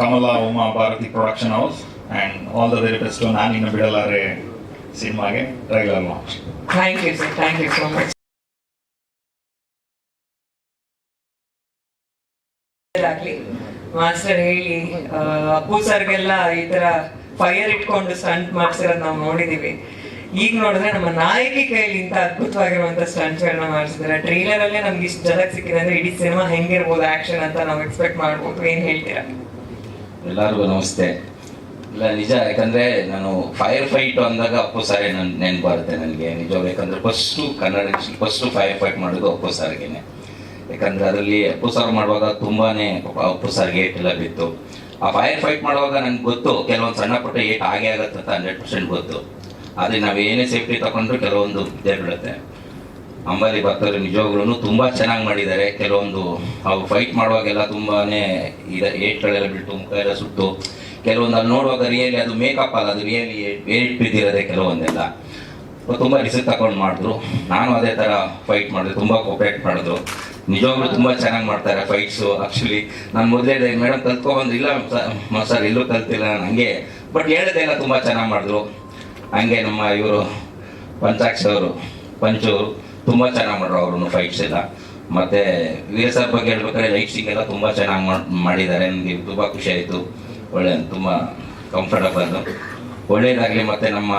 Kamala Uma Bharathi production house and all the very best ನಾನಿನ್ನು ಬಿಡಲಾರೆ ಸಿನಿಮಾಗೆ trailer launch thank you sir thank you so much master ಹೇಳಿ ಅಪ್ಪು ಸರ್ಗೆಲ್ಲ ಈ ತರ fire ಇಟ್ಕೊಂಡು ಸ್ಟಂಟ್ ಮಾಡಿಸಿರೋದು ನಾವು ನೋಡಿದೀವಿ. ಈಗ ನೋಡಿದ್ರೆ ನಮ್ಮ ನಾಯಕಿ ಕೈಲಿ ಇಂತ ಅದ್ಭುತವಾಗಿರುವಂತ ಸ್ಟಂಟ್ಸ್ ಗಳನ್ನ ಮಾಡಿಸಿದ್ರೆ ಟ್ರೈಲರ್ ಅಲ್ಲೇ ನಮ್ಗೆ ಇಷ್ಟು ಜಲಕ್ ಸಿಕ್ಕಿದೆ ಅಂದ್ರೆ ಇಡೀ ಸಿನಿಮಾ ಹೆಂಗಿರ್ಬೋದು ಆಕ್ಷನ್ ಅಂತ ನಾವು ಎಕ್ಸ್ಪೆಕ್ಟ್ ಮಾಡ್ಬೋದು. ಏನ್ ಹೇಳ್ತೀರಾ? ಎಲ್ಲರಿಗೂ ನಮಸ್ತೆ. ಇಲ್ಲ, ನಿಜ, ಯಾಕಂದ್ರೆ ನಾನು ಫೈರ್ ಫೈಟ್ ಅಂದಾಗ ಅಪ್ಪು ಸಾರಿ ನನ್ ನೆನ್ಪು ಬರುತ್ತೆ ನನಗೆ. ನಿಜ, ಯಾಕಂದ್ರೆ first Kannada first fire fight ಮಾಡೋದು ಅಪ್ಪು ಸಾರಿಗೆನೆ. ಯಾಕಂದ್ರೆ ಅದರಲ್ಲಿ ಅಪ್ಪು ಸಾರು ಮಾಡುವಾಗ ತುಂಬಾನೇ ಪಾಪ ಅಪ್ಪು ಸಾರ್ಗೆ ಎಲ್ಲ ಬಿತ್ತು. ಆ ಫೈರ್ ಫೈಟ್ ಮಾಡುವಾಗ ನನ್ಗೆ ಗೊತ್ತು, ಕೆಲವೊಂದು ಸಣ್ಣ ಪುಟ್ಟ ಏಟ್ ಆಗೇ ಆಗುತ್ತೆ ಹಂಡ್ರೆಡ್ ಪರ್ಸೆಂಟ್ ಗೊತ್ತು. ಆದ್ರೆ ನಾವು ಏನೇ ಸೇಫ್ಟಿ ತಗೊಂಡ್ರು ಕೆಲವೊಂದು ಇದ್ದೇ ಬೀಳುತ್ತೆ ಅಂಬಾರಿ ಭಕ್ತರು ನಿಜವಾಗ್ಲೂ ತುಂಬ ಚೆನ್ನಾಗಿ ಮಾಡಿದ್ದಾರೆ. ಕೆಲವೊಂದು ಅವು ಫೈಟ್ ಮಾಡುವಾಗೆಲ್ಲ ಇದ ಏಟ್ಗಳೆಲ್ಲ ಬಿಟ್ಟು ಮುಖ ಎಲ್ಲ ಸುಟ್ಟು, ಕೆಲವೊಂದು ಅಲ್ಲಿ ನೋಡುವಾಗ ರಿಯಲಿ ಅದು ಮೇಕಪ್ ಅಲ್ಲ, ಅದು ರಿಯಲಿ ಏಟ್ ಬಿದ್ದಿರೋದೆ ಕೆಲವೊಂದೆಲ್ಲ. ತುಂಬ ತುಂಬಾ ರಿಸ್ಕ್ ತಗೊಂಡು ಮಾಡಿದ್ರು. ನಾನು ಅದೇ ತರ ಫೈಟ್ ಮಾಡಿದೆ ತುಂಬಾ ಕೋಪರೇಟ್ ಮಾಡಿದ್ರು. ನಿಜವಾಗ್ಲೂ ತುಂಬಾ ಚೆನ್ನಾಗಿ ಮಾಡ್ತಾರೆ ಫೈಟ್ಸು ಆಕ್ಚುಲಿ ನಾನು ಮೊದಲೇ ಮೇಡಮ್ ಕಲ್ತ್ಕೊಂಡ್ಬಂದು ಇಲ್ಲ ಸರ್ ಎಲ್ಲೂ ಕಲ್ತಿಲ್ಲ ನಾನು ಹಂಗೆ. ಬಟ್ ಹೇಳಿದೆಲ್ಲ ತುಂಬಾ ಚೆನ್ನಾಗಿ ಮಾಡಿದ್ರು. ಹಂಗೆ ನಮ್ಮ ಇವರು ಪಂಚಾಕ್ಷ ಅವರು ಪಂಚು ಅವರು. ತುಂಬಾ ಚೆನ್ನಾಗಿ ಮಾಡ್ರು ಅವ್ರು ಫೈಟ್ಸ್ ಎಲ್ಲ. ಮತ್ತೆ ವೀರ ಸರ್ ಬಗ್ಗೆ ಹೇಳ್ಬೇಕಾದ್ರೆ ಲೈಟ್ಸಿಂಗ್ ಎಲ್ಲ ತುಂಬಾ ಚೆನ್ನಾಗಿ ಮಾಡಿದ್ದಾರೆ. ನನಗೆ ತುಂಬಾ ಖುಷಿ ಆಯಿತು. ಒಳ್ಳೆ, ತುಂಬಾ ಕಂಫರ್ಟಬಲ್ ಒಳ್ಳೆಯದಾಗಲಿ ಮತ್ತೆ ನಮ್ಮ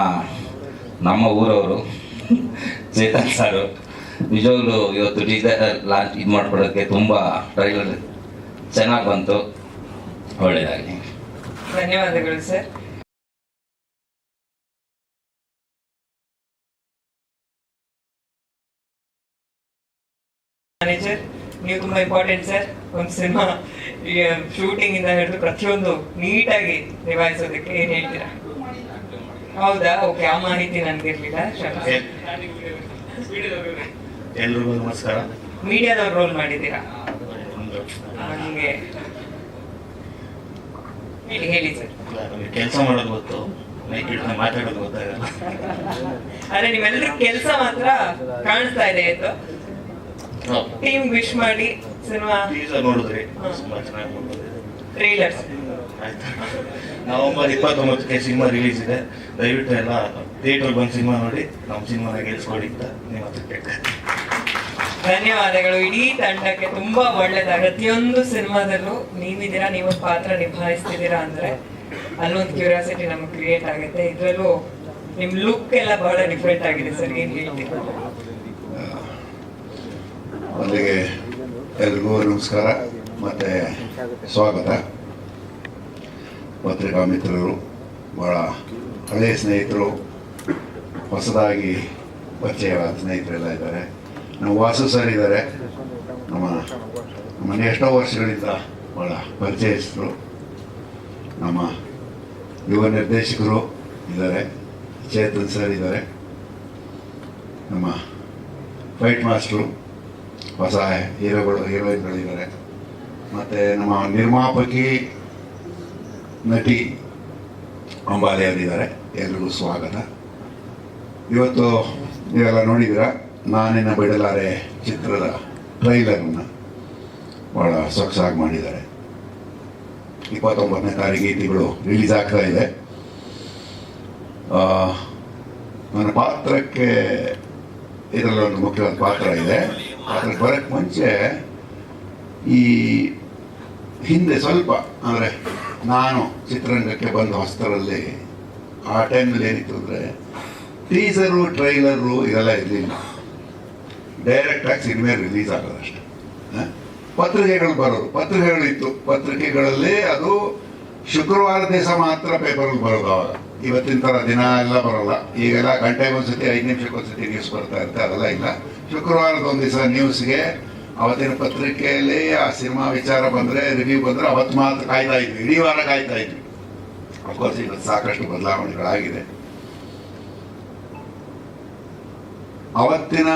ನಮ್ಮ ಊರವರು, ಚೇತನ್ ಸಾರು ನಿಜವಾಗ್ಲೂ ಇವತ್ತು ಟೀಸರ್ ಲಾಂಚ್ ಇದು ಮಾಡ್ಕೊಡೋಕ್ಕೆ ತುಂಬಾ ಟ್ರೈಲರ್ ಚೆನ್ನಾಗಿ ಬಂತು. ಒಳ್ಳೆಯದಾಗಲಿ ಧನ್ಯವಾದಗಳು ಸರ್ ಮ್ಯಾನೇಜರ್ ನೀವು ತುಂಬಾ ಇಂಪಾರ್ಟೆಂಟ್ ಸರ್ ಒಂದು ಸಿನಿಮಾ ಶೂಟಿಂಗ್ ಇಂದ ಹಿಡಿದು ಪ್ರತಿಯೊಂದು ನೀಟಾಗಿ ನಿಭಾಯಿಸೋದಕ್ಕೆ ಏನ್ ಹೇಳ್ತೀರಾ? ಹೌದಾ? ಓಕೆ ಆ ಮಾಹಿತಿ ನನ್ಗಿರ್ಲಿಲ್ಲ ಎಲ್ರಿಗೂ ನಮಸ್ಕಾರ. ಮೀಡಿಯಾದವ್ರು ರೋಲ್ ಮಾಡಿದ್ದೀರಾ? ಹಂಗೆ ಹೇಳಿ ಸರ್ ಕೆಲಸ ಮಾಡೋದು ಗೊತ್ತು. ಮಾತಾಡೋದು ಗೊತ್ತಾಗಲ್ಲ. ಆದ್ರೆ ನಿಮ್ಮೆಲ್ಲರೂ ಕೆಲಸ ಮಾತ್ರ ಕಾಣಿಸ್ತಾ ಇದೆ ಆಯ್ತು. ಟೀಮ್ ವಿಶ್ ಮಾಡಿ ಸಿನಿಮಾ ಟೀಸರ್ ನೋಡಿದ್ರಿ. ತುಂಬಾ ಚೆನ್ನಾಗಿ ನೋಡಿದ್ರಿ ಟ್ರೈಲರ್ಸ್ ಆಯ್ತಾ? ನವೆಂಬರ್ ಇಪ್ಪತ್ತೊಂಬತ್ತಕ್ಕೆ ಸಿನಿಮಾ ರಿಲೀಸ್ ಇದೆ. ದಯವಿಟ್ಟು ಎಲ್ಲ ಥಿಯೇಟರ್ ಬಂದು ಸಿನಿಮಾ ನೋಡಿ. ನಮ್ಮ ಸಿನಿಮಾನ ಗೆಲ್ಸ್ಕೊಡಿ ಅಂತ ನಿಮ್ಮ ಹತ್ರ ಧನ್ಯವಾದಗಳು. ಇಡೀ ತಂಡಕ್ಕೆ ತುಂಬಾ ಒಳ್ಳೇದ ಪ್ರತಿಯೊಂದು ಸಿನಿಮಾದಲ್ಲೂ ನೀವಿದ್ದೀರಾ ನೀವು ಪಾತ್ರ ನಿಭಾಯಿಸ್ತಿದ್ದೀರಾ ಅಂದ್ರೆ ಅಲ್ಲೊಂದು ಕ್ಯೂರಿಯಾಸಿಟಿ ನಮಗೆ ಕ್ರಿಯೇಟ್ ಆಗುತ್ತೆ. ಇದ್ರಲ್ಲೂ ನಿಮ್ ಲುಕ್ ಎಲ್ಲ ಬಹಳ ಡಿಫ್ರೆಂಟ್ ಆಗಿದೆ ಸರ್. ಏನ್ ಹೇಳ್ತೀರಾ? ಮೊದಲಿಗೆ ಎಲ್ರಿಗೂ ನಮಸ್ಕಾರ, ಮತ್ತು ಸ್ವಾಗತ. ಪತ್ರಿಕಾ ಮಿತ್ರರು ಭಾಳ ಹಳೆಯ ಸ್ನೇಹಿತರು, ಹೊಸದಾಗಿ ಪರಿಚಯವಾದ ಸ್ನೇಹಿತರೆಲ್ಲ ಇದ್ದಾರೆ. ನಮ್ಮ ವಾಸು ಸರ್ ಇದ್ದಾರೆ. ನಮ್ಮ ನಮ್ಮನ್ನು ಎಷ್ಟೋ ವರ್ಷಗಳಿಂದ ಭಾಳ ಪರಿಚಯಿಸಿದ್ರು ನಮ್ಮ ಯುವ ನಿರ್ದೇಶಕರು ಇದ್ದಾರೆ. ಚೇತನ್ ಸರ್ ಇದ್ದಾರೆ. ನಮ್ಮ ಫೈಟ್ ಮಾಸ್ಟ್ರು ಹೊಸ ಹೀರೋಗಳು ಹೀರೋಯಿನ್ಗಳಿದ್ದಾರೆ ಮತ್ತು ನಮ್ಮ ನಿರ್ಮಾಪಕಿ ನಟಿ ಅಂಬಾಲಿ ಅವರಿದ್ದಾರೆ ಎಲ್ರಿಗೂ ಸ್ವಾಗತ. ಇವತ್ತು ನೀವೆಲ್ಲ ನೋಡಿದ್ದೀರ? ನಾನಿನ ಬಿಡಲಾರೆ ಚಿತ್ರದ ಟ್ರೈಲರನ್ನು. ಭಾಳ ಸೊಗಸಾಗಿ ಮಾಡಿದ್ದಾರೆ. ಇಪ್ಪತ್ತೊಂಬತ್ತನೇ ತಾರೀಕು ರಿಲೀಸ್ ಆಗ್ತಾ ಇದೆ. ನನ್ನ ಪಾತ್ರಕ್ಕೆ ಇದರಲ್ಲಿ ಒಂದು ಮುಖ್ಯವಾದ ಪಾತ್ರ ಇದೆ. ಪಾತ್ರಕ್ಕೆ ಬರೋಕ್ಕೆ ಮುಂಚೆ ಈ ಹಿಂದೆ ಸ್ವಲ್ಪ, ಅಂದರೆ ನಾನು ಚಿತ್ರರಂಗಕ್ಕೆ ಬಂದ ಹೊಸ್ತರಲ್ಲಿ ಆ ಟೈಮಲ್ಲಿ ಏನಿತ್ತು ಅಂದರೆ ಟೀಸರು ಟ್ರೈಲರು ಇದೆಲ್ಲ ಇರಲಿಲ್ಲ. ಡೈರೆಕ್ಟಾಗಿ ಸಿನಿಮೆ ರಿಲೀಸ್ ಆಗೋದಷ್ಟು? ಪತ್ರಿಕೆಗಳು ಬರೋದು. ಪತ್ರಿಕೆಗಳಿತ್ತು ಪತ್ರಿಕೆಗಳಲ್ಲಿ ಅದು ಶುಕ್ರವಾರ ದಿವಸ ಮಾತ್ರ ಪೇಪರಲ್ಲಿ ಬರೋದು ಅವಾಗ. ಇವತ್ತಿನ ಥರ ದಿನ ಎಲ್ಲ ಬರೋಲ್ಲ. ಈಗೆಲ್ಲ ಗಂಟೆಗೆ ಒಂದ್ಸತಿ, ಐದು ನಿಮಿಷಕ್ಕೆ ಒಂದ್ಸತಿ ನ್ಯೂಸ್ ಬರ್ತಾ ಇರುತ್ತೆ. ಅದೆಲ್ಲ ಇಲ್ಲ. ಶುಕ್ರವಾರದ ಒಂದು ದಿವಸ ನ್ಯೂಸ್ಗೆ ಅವತ್ತಿನ ಪತ್ರಿಕೆಯಲ್ಲಿ ಆ ಸಿನಿಮಾ ವಿಚಾರ ಬಂದರೆ ರಿವ್ಯೂ ಬಂದರೆ ಅವತ್ತು ಮಾತ್ರ ಕಾಯ್ತಾ ಇದ್ವಿ. ಇಡೀ ವಾರ ಕಾಯ್ತಾ ಇದ್ವಿ. ಅಫ್ಕೋರ್ಸ್ ಈಗ ಸಾಕಷ್ಟು ಬದಲಾವಣೆಗಳಾಗಿದೆ. ಅವತ್ತಿನ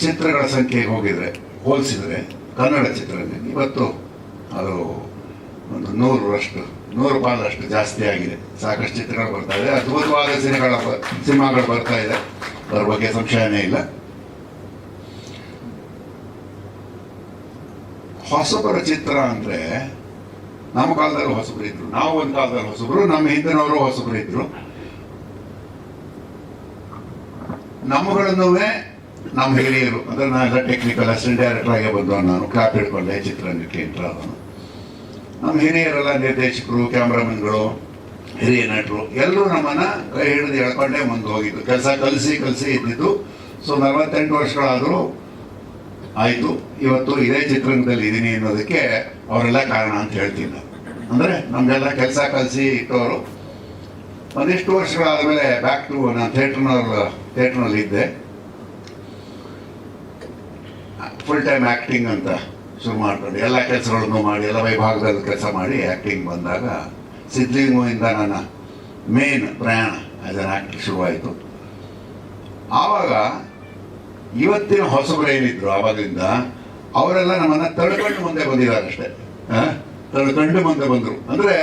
ಚಿತ್ರಗಳ ಸಂಖ್ಯೆಗೆ ಹೋಗಿದ್ರೆ, ಹೋಲಿಸಿದರೆ, ಕನ್ನಡ ಚಿತ್ರದಲ್ಲಿ ಇವತ್ತು ಅದು ಒಂದು ನೂರರಷ್ಟು ನೂರು ಪಾಲಷ್ಟು ಜಾಸ್ತಿ ಆಗಿದೆ. ಸಾಕಷ್ಟು ಚಿತ್ರಗಳು ಬರ್ತಾ ಇದೆ. ಅದ್ಭುತವಾದ ಸಿನಿಮಾಗಳ ಸಿನಿಮಾಗಳು ಬರ್ತಾ ಇದೆ. ಅದ್ರ ಬಗ್ಗೆ ಸಂಶಯನೇ ಇಲ್ಲ. ಹೊಸಬರ ಚಿತ್ರ ಅಂದರೆ ನಮ್ಮ ಕಾಲದಲ್ಲಿ ಹೊಸಬರು ಇದ್ರು. ನಾವು ಒಂದು ಕಾಲದಲ್ಲಿ ಹೊಸಬರು, ನಮ್ಮ ಹಿಂದಿನವರು ಹೊಸಬರು ಇದ್ರು. ನಮ್ಮಗಳನ್ನು ನಮ್ಮ ಹಿರಿಯರು. ಅಂದ್ರೆ ನಾನು ಟೆಕ್ನಿಕಲ್ ಅಸಿಸ್ಟೆಂಟ್ ಡೈರೆಕ್ಟರ್ ಆಗಿ ಬಂದು ನಾನು. ಕ್ಲಾಪ್ ಹಿಡ್ಕೊಂಡೆ ಚಿತ್ರರಂಗಕ್ಕೆ ಎಂಟ್ರ್ ಆದನು ನಮ್ಮ ಹಿರಿಯರೆಲ್ಲ ನಿರ್ದೇಶಕರು, ಕ್ಯಾಮ್ರಾಮನ್ಗಳು, ಹಿರಿಯ ನಟರು, ಎಲ್ಲರೂ ನಮ್ಮನ್ನ ಕೈ ಹಿಡಿದು ಎಳ್ಕೊಂಡೆ ಮುಂದೆ ಹೋಗಿದ್ದು. ಕೆಲಸ ಕಲಿಸಿ ಕಲಿಸಿ ಇದ್ದಿದ್ದು. ಸೊ ನಲವತ್ತೆಂಟು ವರ್ಷಗಳಾದರೂ ಆಯಿತು, ಇವತ್ತು ಇದೇ ಚಿತ್ರರಂಗದಲ್ಲಿ ಇದ್ದೀನಿ ಅನ್ನೋದಕ್ಕೆ ಅವರೆಲ್ಲ ಕಾರಣ ಅಂತ ಹೇಳ್ತೀನಿ. ನಾನು ಅಂದರೆ ನಮಗೆಲ್ಲ ಕೆಲಸ ಕಲಿಸಿ ಇಟ್ಟವರು. ಒಂದಿಷ್ಟು ವರ್ಷಗಳಾದಮೇಲೆ ಬ್ಯಾಕ್ ಟು ನಾನು ಥಿಯೇಟ್ರ್ನವ್ರ ಥಿಯೇಟರ್ನಲ್ಲಿ ಇದ್ದೆ. ಫುಲ್ ಟೈಮ್ ಆ್ಯಕ್ಟಿಂಗ್ ಅಂತ ಶುರು ಮಾಡ್ಕೊಂಡು. ಎಲ್ಲ ಕೆಲಸಗಳನ್ನು ಮಾಡಿ, ಎಲ್ಲ ವಿಭಾಗದಲ್ಲಿ ಕೆಲಸ ಮಾಡಿ ಆ್ಯಕ್ಟಿಂಗ್ ಬಂದಾಗ ಸಿದ್ಧಲಿಂಗದಿಂದ ನನ್ನ ಮೇನ್ ಪ್ರಯಾಣ ಆ್ಯಸ್ ಆ್ಯಕ್ಟಿಂಗ್ ಶುರುವಾಯಿತು. ಆವಾಗ ಇವತ್ತಿನ ಹೊಸಬರು ಏನಿದ್ರು ಆವಾಗಿಂದ, ಅವರೆಲ್ಲ ನಮ್ಮನ್ನ ತಳ್ಕೊಂಡು ಮುಂದೆ ಬಂದಿದ್ದಾರೆ ಅಷ್ಟೇ? ತಳ್ಕೊಂಡು ಮುಂದೆ ಬಂದರು. ಅಂದರೆ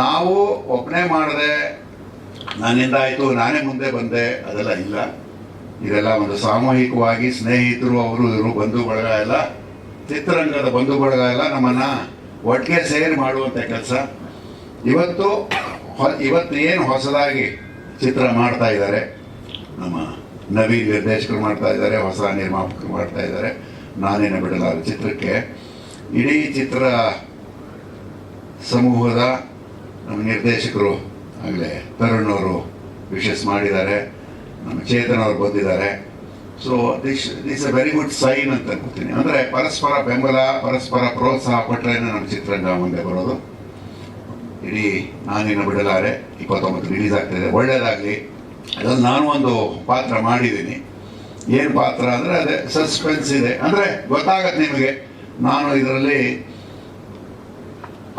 ನಾವು ಒಬ್ಬನೇ ಮಾಡಿದೆ ನನ್ನಿಂದ ಆಯಿತು, ನಾನೇ ಮುಂದೆ ಬಂದೆ, ಅದೆಲ್ಲ ಇಲ್ಲ. ಇದೆಲ್ಲ ಒಂದು ಸಾಮೂಹಿಕವಾಗಿ ಸ್ನೇಹಿತರು, ಅವರು, ಇವರು ಬಂಧು ಬಳಗ ಎಲ್ಲ, ಚಿತ್ರರಂಗದ ಬಂಧು ಬಳಗ ಎಲ್ಲ ನಮ್ಮನ್ನ ಒಟ್ಟಿಗೆ ಸೇರಿ ಮಾಡುವಂಥ ಕೆಲಸ. ಇವತ್ತು ಇವತ್ತು ಏನು ಹೊಸದಾಗಿ ಚಿತ್ರ ಮಾಡ್ತಾ ಇದ್ದಾರೆ, ನಮ್ಮ ನವೀನ್ ನಿರ್ದೇಶಕರು ಮಾಡ್ತಾ ಇದ್ದಾರೆ, ಹೊಸ ನಿರ್ಮಾಪಕರು ಮಾಡ್ತಾ ಇದ್ದಾರೆ. ನಾನೇನು ಬಿಡಲ್ಲ ಚಿತ್ರಕ್ಕೆ. ಇಡೀ ಚಿತ್ರ ಸಮೂಹದ ನಮ್ಮ ನಿರ್ದೇಶಕರು ಆಗಲೇ ತರುಣ್ ಅವರು ವಿಶಸ್ ಮಾಡಿದ್ದಾರೆ, ನಮ್ಮ ಚೇತನ್ ಅವರು ಬಂದಿದ್ದಾರೆ. So this this uh very good sign ಅಂತ ಅನ್ಕೋತೀನಿ. ಅಂದರೆ ಪರಸ್ಪರ ಬೆಂಬಲ, ಪರಸ್ಪರ ಪ್ರೋತ್ಸಾಹ ಕೊಟ್ಟರೆ ನಮ್ಮ ಚಿತ್ರರಂಗ ಮುಂದೆ ಬರೋದು. ಇಡೀ ನಾನೇನು ಬಿಡಲಾರೆ, ಇಪ್ಪತ್ತೊಂಬತ್ತು ರಿಲೀಸ್ ಆಗ್ತಿದೆ ಒಳ್ಳೇದಾಗಲಿ. ಅದ್ರಲ್ಲಿ ನಾನು ಒಂದು ಪಾತ್ರ ಮಾಡಿದ್ದೀನಿ. ಏನು ಪಾತ್ರ ಅಂದರೆ ಅದೇ ಸಸ್ಪೆನ್ಸ್ ಇದೆ. ಅಂದರೆ ಗೊತ್ತಾಗತ್ತೆ ನಿಮಗೆ, ನಾನು ಇದರಲ್ಲಿ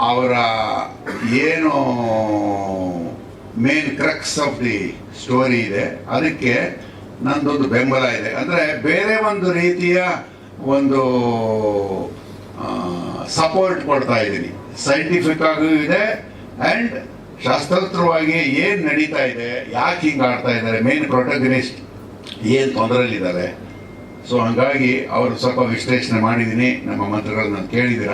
ಅವರ ಏನು main crux of the story ಇದೆ. ಅದಕ್ಕೆ ನಂದೊಂದು ಬೆಂಬಲ ಇದೆ. ಅಂದರೆ ಬೇರೆ ಒಂದು ರೀತಿಯ ಒಂದು ಸಪೋರ್ಟ್ ಕೊಡ್ತಾ ಇದ್ದೀನಿ. ಸೈಂಟಿಫಿಕ್ ಆಗೂ ಇದೆ ಆ್ಯಂಡ್ ಶಾಸ್ತ್ರೋತ್ರವಾಗಿ ಏನು ನಡೀತಾ ಇದೆ, ಯಾಕೆ ಹಿಂಗೆ ಆಡ್ತಾ ಇದ್ದಾರೆ ಮೇನ್ ಪ್ರೊಟಗನಿಸ್ಟ್ ಏನು ತೊಂದರೆಯಲ್ಲಿದ್ದಾರೆ ಸೊ ಹಂಗಾಗಿ ಅವರು ಸ್ವಲ್ಪ ವಿಶ್ಲೇಷಣೆ ಮಾಡಿದ್ದೀನಿ ನಮ್ಮ ಮಂತ್ರಗಳನ್ನ ಕೇಳಿದಿರ?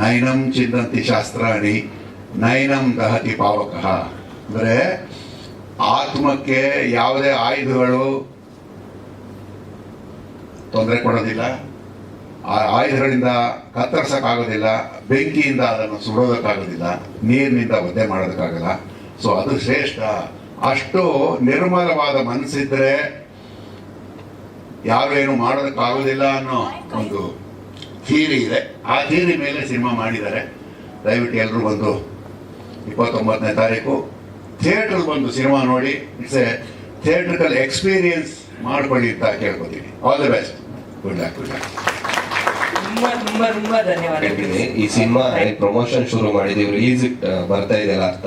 ನೈನಂ ಚಿಂತಂತಿ ಶಾಸ್ತ್ರಾಣಿ, ನೈನಂ ದಹತಿ ಪಾವಕಃ. ಅಂದರೆ ಆತ್ಮಕ್ಕೆ ಯಾವುದೇ ಆಯುಧಗಳು ತೊಂದರೆ ಕೊಡೋದಿಲ್ಲ. ಆ ಆಯುಧಗಳಿಂದ ಕತ್ತರಿಸೋಕ್ಕಾಗೋದಿಲ್ಲ, ಬೆಂಕಿಯಿಂದ ಅದನ್ನು ಸುಡೋದಕ್ಕಾಗೋದಿಲ್ಲ, ನೀರಿನಿಂದ ಒದ್ದೆ ಮಾಡೋದಕ್ಕಾಗಲ್ಲ. ಸೊ ಅದು ಶ್ರೇಷ್ಠ. ಅಷ್ಟು ನಿರ್ಮಲವಾದ ಮನಸ್ಸಿದ್ರೆ ಯಾರು ಏನು ಮಾಡೋದಕ್ಕಾಗೋದಿಲ್ಲ ಅನ್ನೋ ಒಂದು ಥೀರಿ ಇದೆ. ಆ ಥಿಯರಿ ಮೇಲೆ ಸಿನಿಮಾ ಮಾಡಿದ್ದಾರೆ. ದಯವಿಟ್ಟು ಎಲ್ಲರೂ ಬಂದು ಇಪ್ಪತ್ತೊಂಬತ್ತನೇ ತಾರೀಕು ಥಿಯೇಟ್ರ್ ಬಂದು ಸಿನಿಮಾ ನೋಡಿ. ಇಟ್ಸ್ ಎ ಥಿಯೇಟ್ರಿಕಲ್ ಎಕ್ಸ್ಪೀರಿಯನ್ಸ್ ಮಾಡ್ಕೊಳ್ಳಿ ಅಂತ ಕೇಳ್ಕೊತೀನಿ all the best good luck good luck ತುಂಬಾ ತುಂಬಾ ತುಂಬಾ ಧನ್ಯವಾದಗಳು. ಈ ಸಿನಿಮಾ ಪ್ರಮೋಷನ್ ಶುರು ಮಾಡಿದೀವಿ ರಿಲೀಸ್ ಬರ್ತಾ ಇದೆಯಲ್ಲ ಅರ್ಥ